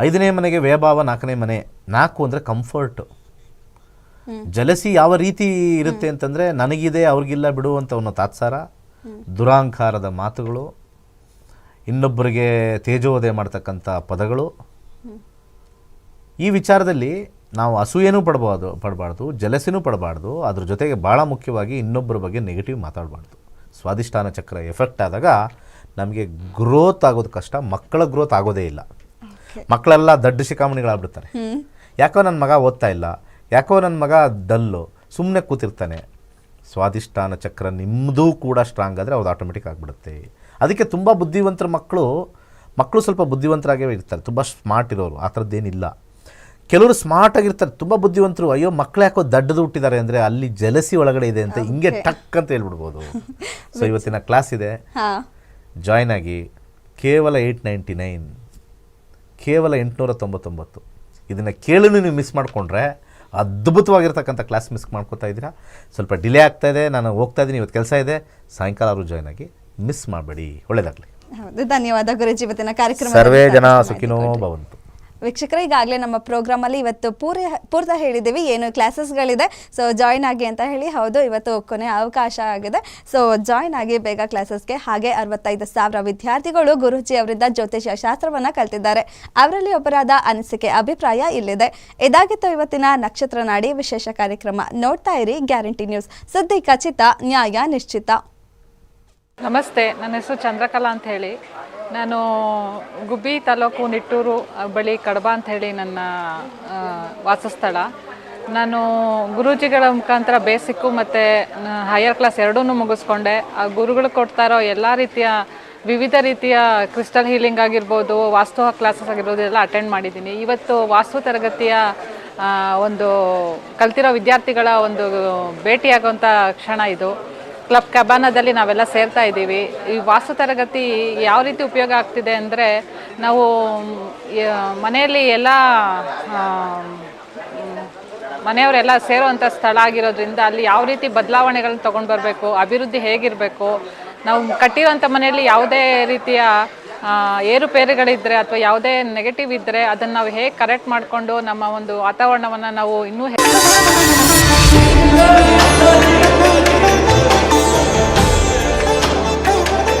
S2: ಐದನೇ ಮನೆಗೆ ವ್ಯಭಾವ ನಾಲ್ಕನೇ ಮನೆ. ನಾಲ್ಕು ಅಂದರೆ ಕಂಫರ್ಟು ಜಲಸಿ ಯಾವ ರೀತಿ ಇರುತ್ತೆ ಅಂತಂದರೆ ನನಗಿದೆ ಅವ್ರಿಗಿಲ್ಲ ಬಿಡುವಂಥ ಅನ್ನೋ ತಾತ್ಸಾರ ದುರಾಂಕಾರದ ಮಾತುಗಳು ಇನ್ನೊಬ್ಬರಿಗೆ ತೇಜೋವಧೆ ಮಾಡ್ತಕ್ಕಂಥ ಪದಗಳು. ಈ ವಿಚಾರದಲ್ಲಿ ನಾವು ಅಸೂಯೆನೂ ಪಡಬಾರ್ದು ಪಡಬಾರ್ದು ಜಲಸಿನೂ ಪಡಬಾರ್ದು ಅದ್ರ ಜೊತೆಗೆ ಭಾಳ ಮುಖ್ಯವಾಗಿ ಇನ್ನೊಬ್ಬರ ಬಗ್ಗೆ ನೆಗೆಟಿವ್ ಮಾತಾಡಬಾರ್ದು. ಸ್ವಾದಿಷ್ಠಾನ ಚಕ್ರ ಎಫೆಕ್ಟ್ ಆದಾಗ ನಮಗೆ ಗ್ರೋತ್ ಆಗೋದು ಕಷ್ಟ ಮಕ್ಕಳ ಗ್ರೋತ್ ಆಗೋದೇ ಇಲ್ಲ. ಮಕ್ಕಳೆಲ್ಲ ದಡ್ಡ ಶಿಖಾಮಣಿಗಳಾಗ್ಬಿಡ್ತಾರೆ. ಯಾಕೋ ನನ್ನ ಮಗ ಓದ್ತಾ ಇಲ್ಲ ಯಾಕೋ ನನ್ನ ಮಗ ಡಲ್ಲು ಸುಮ್ಮನೆ ಕೂತಿರ್ತಾನೆ. ಸ್ವಾದಿಷ್ಟಾನ ಚಕ್ರ ನಿಮ್ಮದೂ ಕೂಡ ಸ್ಟ್ರಾಂಗ್ ಆದರೆ ಅದು ಆಟೋಮೆಟಿಕ್ ಆಗಿಬಿಡುತ್ತೆ. ಅದಕ್ಕೆ ತುಂಬ ಬುದ್ಧಿವಂತರ ಮಕ್ಕಳು ಮಕ್ಕಳು ಸ್ವಲ್ಪ ಬುದ್ಧಿವಂತರಾಗೇ ಇರ್ತಾರೆ. ತುಂಬ ಸ್ಮಾರ್ಟ್ ಇರೋರು ಆ ಥರದ್ದೇನಿಲ್ಲ. ಕೆಲವರು ಸ್ಮಾರ್ಟ್ ಆಗಿರ್ತಾರೆ ತುಂಬ ಬುದ್ಧಿವಂತರು. ಅಯ್ಯೋ ಮಕ್ಕಳು ಯಾಕೋ ದಡ್ಡದು ಹುಟ್ಟಿದ್ದಾರೆ ಅಂದರೆ ಅಲ್ಲಿ ಜಲಸಿ ಒಳಗಡೆ ಇದೆ ಅಂತ ಹಿಂಗೆ ಟಕ್ ಅಂತ ಹೇಳ್ಬಿಡ್ಬೋದು. ಸೊ ಇವತ್ತಿನ ಕ್ಲಾಸ್ ಇದೆ.
S1: ಹಾಂ.
S2: ಜಾಯ್ನ್ ಆಗಿ ಕೇವಲ ಏಯ್ಟ್ ನೈಂಟಿ ನೈನ್ ಕೇವಲ ಎಂಟುನೂರ ತೊಂಬತ್ತೊಂಬತ್ತು ಇದನ್ನು ಕೇಳಲು ನೀವು ಮಿಸ್ ಮಾಡಿಕೊಂಡ್ರೆ ಅದ್ಭುತವಾಗಿರ್ತಕ್ಕಂಥ ಕ್ಲಾಸ್ ಮಿಸ್ ಮಾಡ್ಕೊತಾ ಇದ್ದೀರಾ. ಸ್ವಲ್ಪ ಡಿಲೇ ಆಗ್ತಾ ಇದೆ ನಾನು ಹೋಗ್ತಾ ಇದ್ದೀನಿ ಇವತ್ತು ಕೆಲಸ ಇದೆ. ಸಾಯಂಕಾಲ ಅವರು ಜಾಯ್ನ್ ಆಗಿ. ಮಿಸ್ ಮಾಡಬೇಡಿ ಒಳ್ಳೆಯದಾಗಲಿ
S1: ಹೌದು ಧನ್ಯವಾದ ಗುರುಜಿ ಇವತ್ತಿನ ಕಾರ್ಯಕ್ರಮ
S2: ಸರ್ವೇ ಜನ ಸುಖಿನೋ ಭವಂತು.
S1: ವೀಕ್ಷಕರೇ ಈಗಾಗಲೇ ನಮ್ಮ ಪ್ರೋಗ್ರಾಮ್ ಅಲ್ಲಿ ಇವತ್ತು ಪೂರ್ತಿ ಪೂರ್ತಿ ಹೇಳಿದ್ದೀವಿ ಏನು ಕ್ಲಾಸಸ್ಗಳಿದೆ. ಸೊ ಜಾಯ್ನ್ ಆಗಿ ಅಂತ ಹೇಳಿ ಹೌದು ಇವತ್ತು ಕೊನೆ ಅವಕಾಶ ಆಗಿದೆ. ಸೊ ಜಾಯ್ನ್ ಆಗಿ ಬೇಗ ಕ್ಲಾಸಸ್ಗೆ ಹಾಗೆ ಅರವತ್ತೈದು ಸಾವಿರ ವಿದ್ಯಾರ್ಥಿಗಳು ಗುರುಜಿ ಅವರಿಂದ ಜ್ಯೋತಿಷ್ಯ ಶಾಸ್ತ್ರವನ್ನ ಕಲ್ತಿದ್ದಾರೆ. ಅವರಲ್ಲಿ ಒಬ್ಬರಾದ ಅನಿಸಿಕೆ ಅಭಿಪ್ರಾಯ ಇಲ್ಲಿದೆ. ಇದಾಗಿತ್ತು ಇವತ್ತಿನ ನಕ್ಷತ್ರ ನಾಡಿ ವಿಶೇಷ ಕಾರ್ಯಕ್ರಮ. ನೋಡ್ತಾ ಇರಿ ಗ್ಯಾರಂಟಿ ನ್ಯೂಸ್. ಸುದ್ದಿ ಖಚಿತ ನ್ಯಾಯ ನಿಶ್ಚಿತ.
S4: ನಮಸ್ತೆ, ನನ್ನ ಹೆಸರು ಚಂದ್ರಕಲಾ ಅಂತ ಹೇಳಿ. ನಾನು ಗುಬ್ಬಿ ತಾಲೂಕು ನಿಟ್ಟೂರು ಬಳಿ ಕಡಬ ಅಂತ ಹೇಳಿ ನನ್ನ ವಾಸಸ್ಥಳ. ನಾನು ಗುರೂಜಿಗಳ ಮುಖಾಂತರ ಬೇಸಿಕ್ಕು ಮತ್ತು ಹೈಯರ್ ಕ್ಲಾಸ್ ಎರಡೂ ಮುಗಿಸ್ಕೊಂಡೆ. ಆ, ಗುರುಗಳು ಕೊಡ್ತಾ ಇರೋ ಎಲ್ಲ ರೀತಿಯ, ವಿವಿಧ ರೀತಿಯ ಕ್ರಿಸ್ಟಲ್ ಹೀಲಿಂಗ್ ಆಗಿರ್ಬೋದು, ವಾಸ್ತು ಕ್ಲಾಸಸ್ ಆಗಿರ್ಬೋದು ಎಲ್ಲ ಅಟೆಂಡ್ ಮಾಡಿದ್ದೀನಿ. ಇವತ್ತು ವಾಸ್ತು ತರಗತಿಯ ಒಂದು ಕಲ್ತಿರೋ ವಿದ್ಯಾರ್ಥಿಗಳ ಒಂದು ಭೇಟಿಯಾಗುವಂಥ ಕ್ಷಣ ಇದು. ಕ್ಲಬ್ ಕಬಾನದಲ್ಲಿ ನಾವೆಲ್ಲ ಸೇರ್ತಾ ಇದ್ದೀವಿ. ಈ ವಾಸ್ತು ತರಗತಿ ಯಾವ ರೀತಿ ಉಪಯೋಗ ಆಗ್ತಿದೆ ಅಂದರೆ ನಾವು ಮನೆಯಲ್ಲಿ ಎಲ್ಲ ಮನೆಯವರೆಲ್ಲ ಸೇರುವಂಥ ಸ್ಥಳ ಆಗಿರೋದ್ರಿಂದ ಅಲ್ಲಿ ಯಾವ ರೀತಿ ಬದಲಾವಣೆಗಳನ್ನ ತೊಗೊಂಡು ಬರಬೇಕು, ಅಭಿವೃದ್ಧಿ ಹೇಗಿರಬೇಕು, ನಾವು ಕಟ್ಟಿರುವಂಥ ಮನೆಯಲ್ಲಿ ಯಾವುದೇ ರೀತಿಯ ಏರುಪೇರುಗಳಿದ್ದರೆ ಅಥವಾ ಯಾವುದೇ ನೆಗೆಟಿವ್ ಇದ್ದರೆ ಅದನ್ನು ನಾವು ಹೇಗೆ ಕರೆಕ್ಟ್ ಮಾಡಿಕೊಂಡು ನಮ್ಮ ಒಂದು ವಾತಾವರಣವನ್ನು ನಾವು ಇನ್ನೂ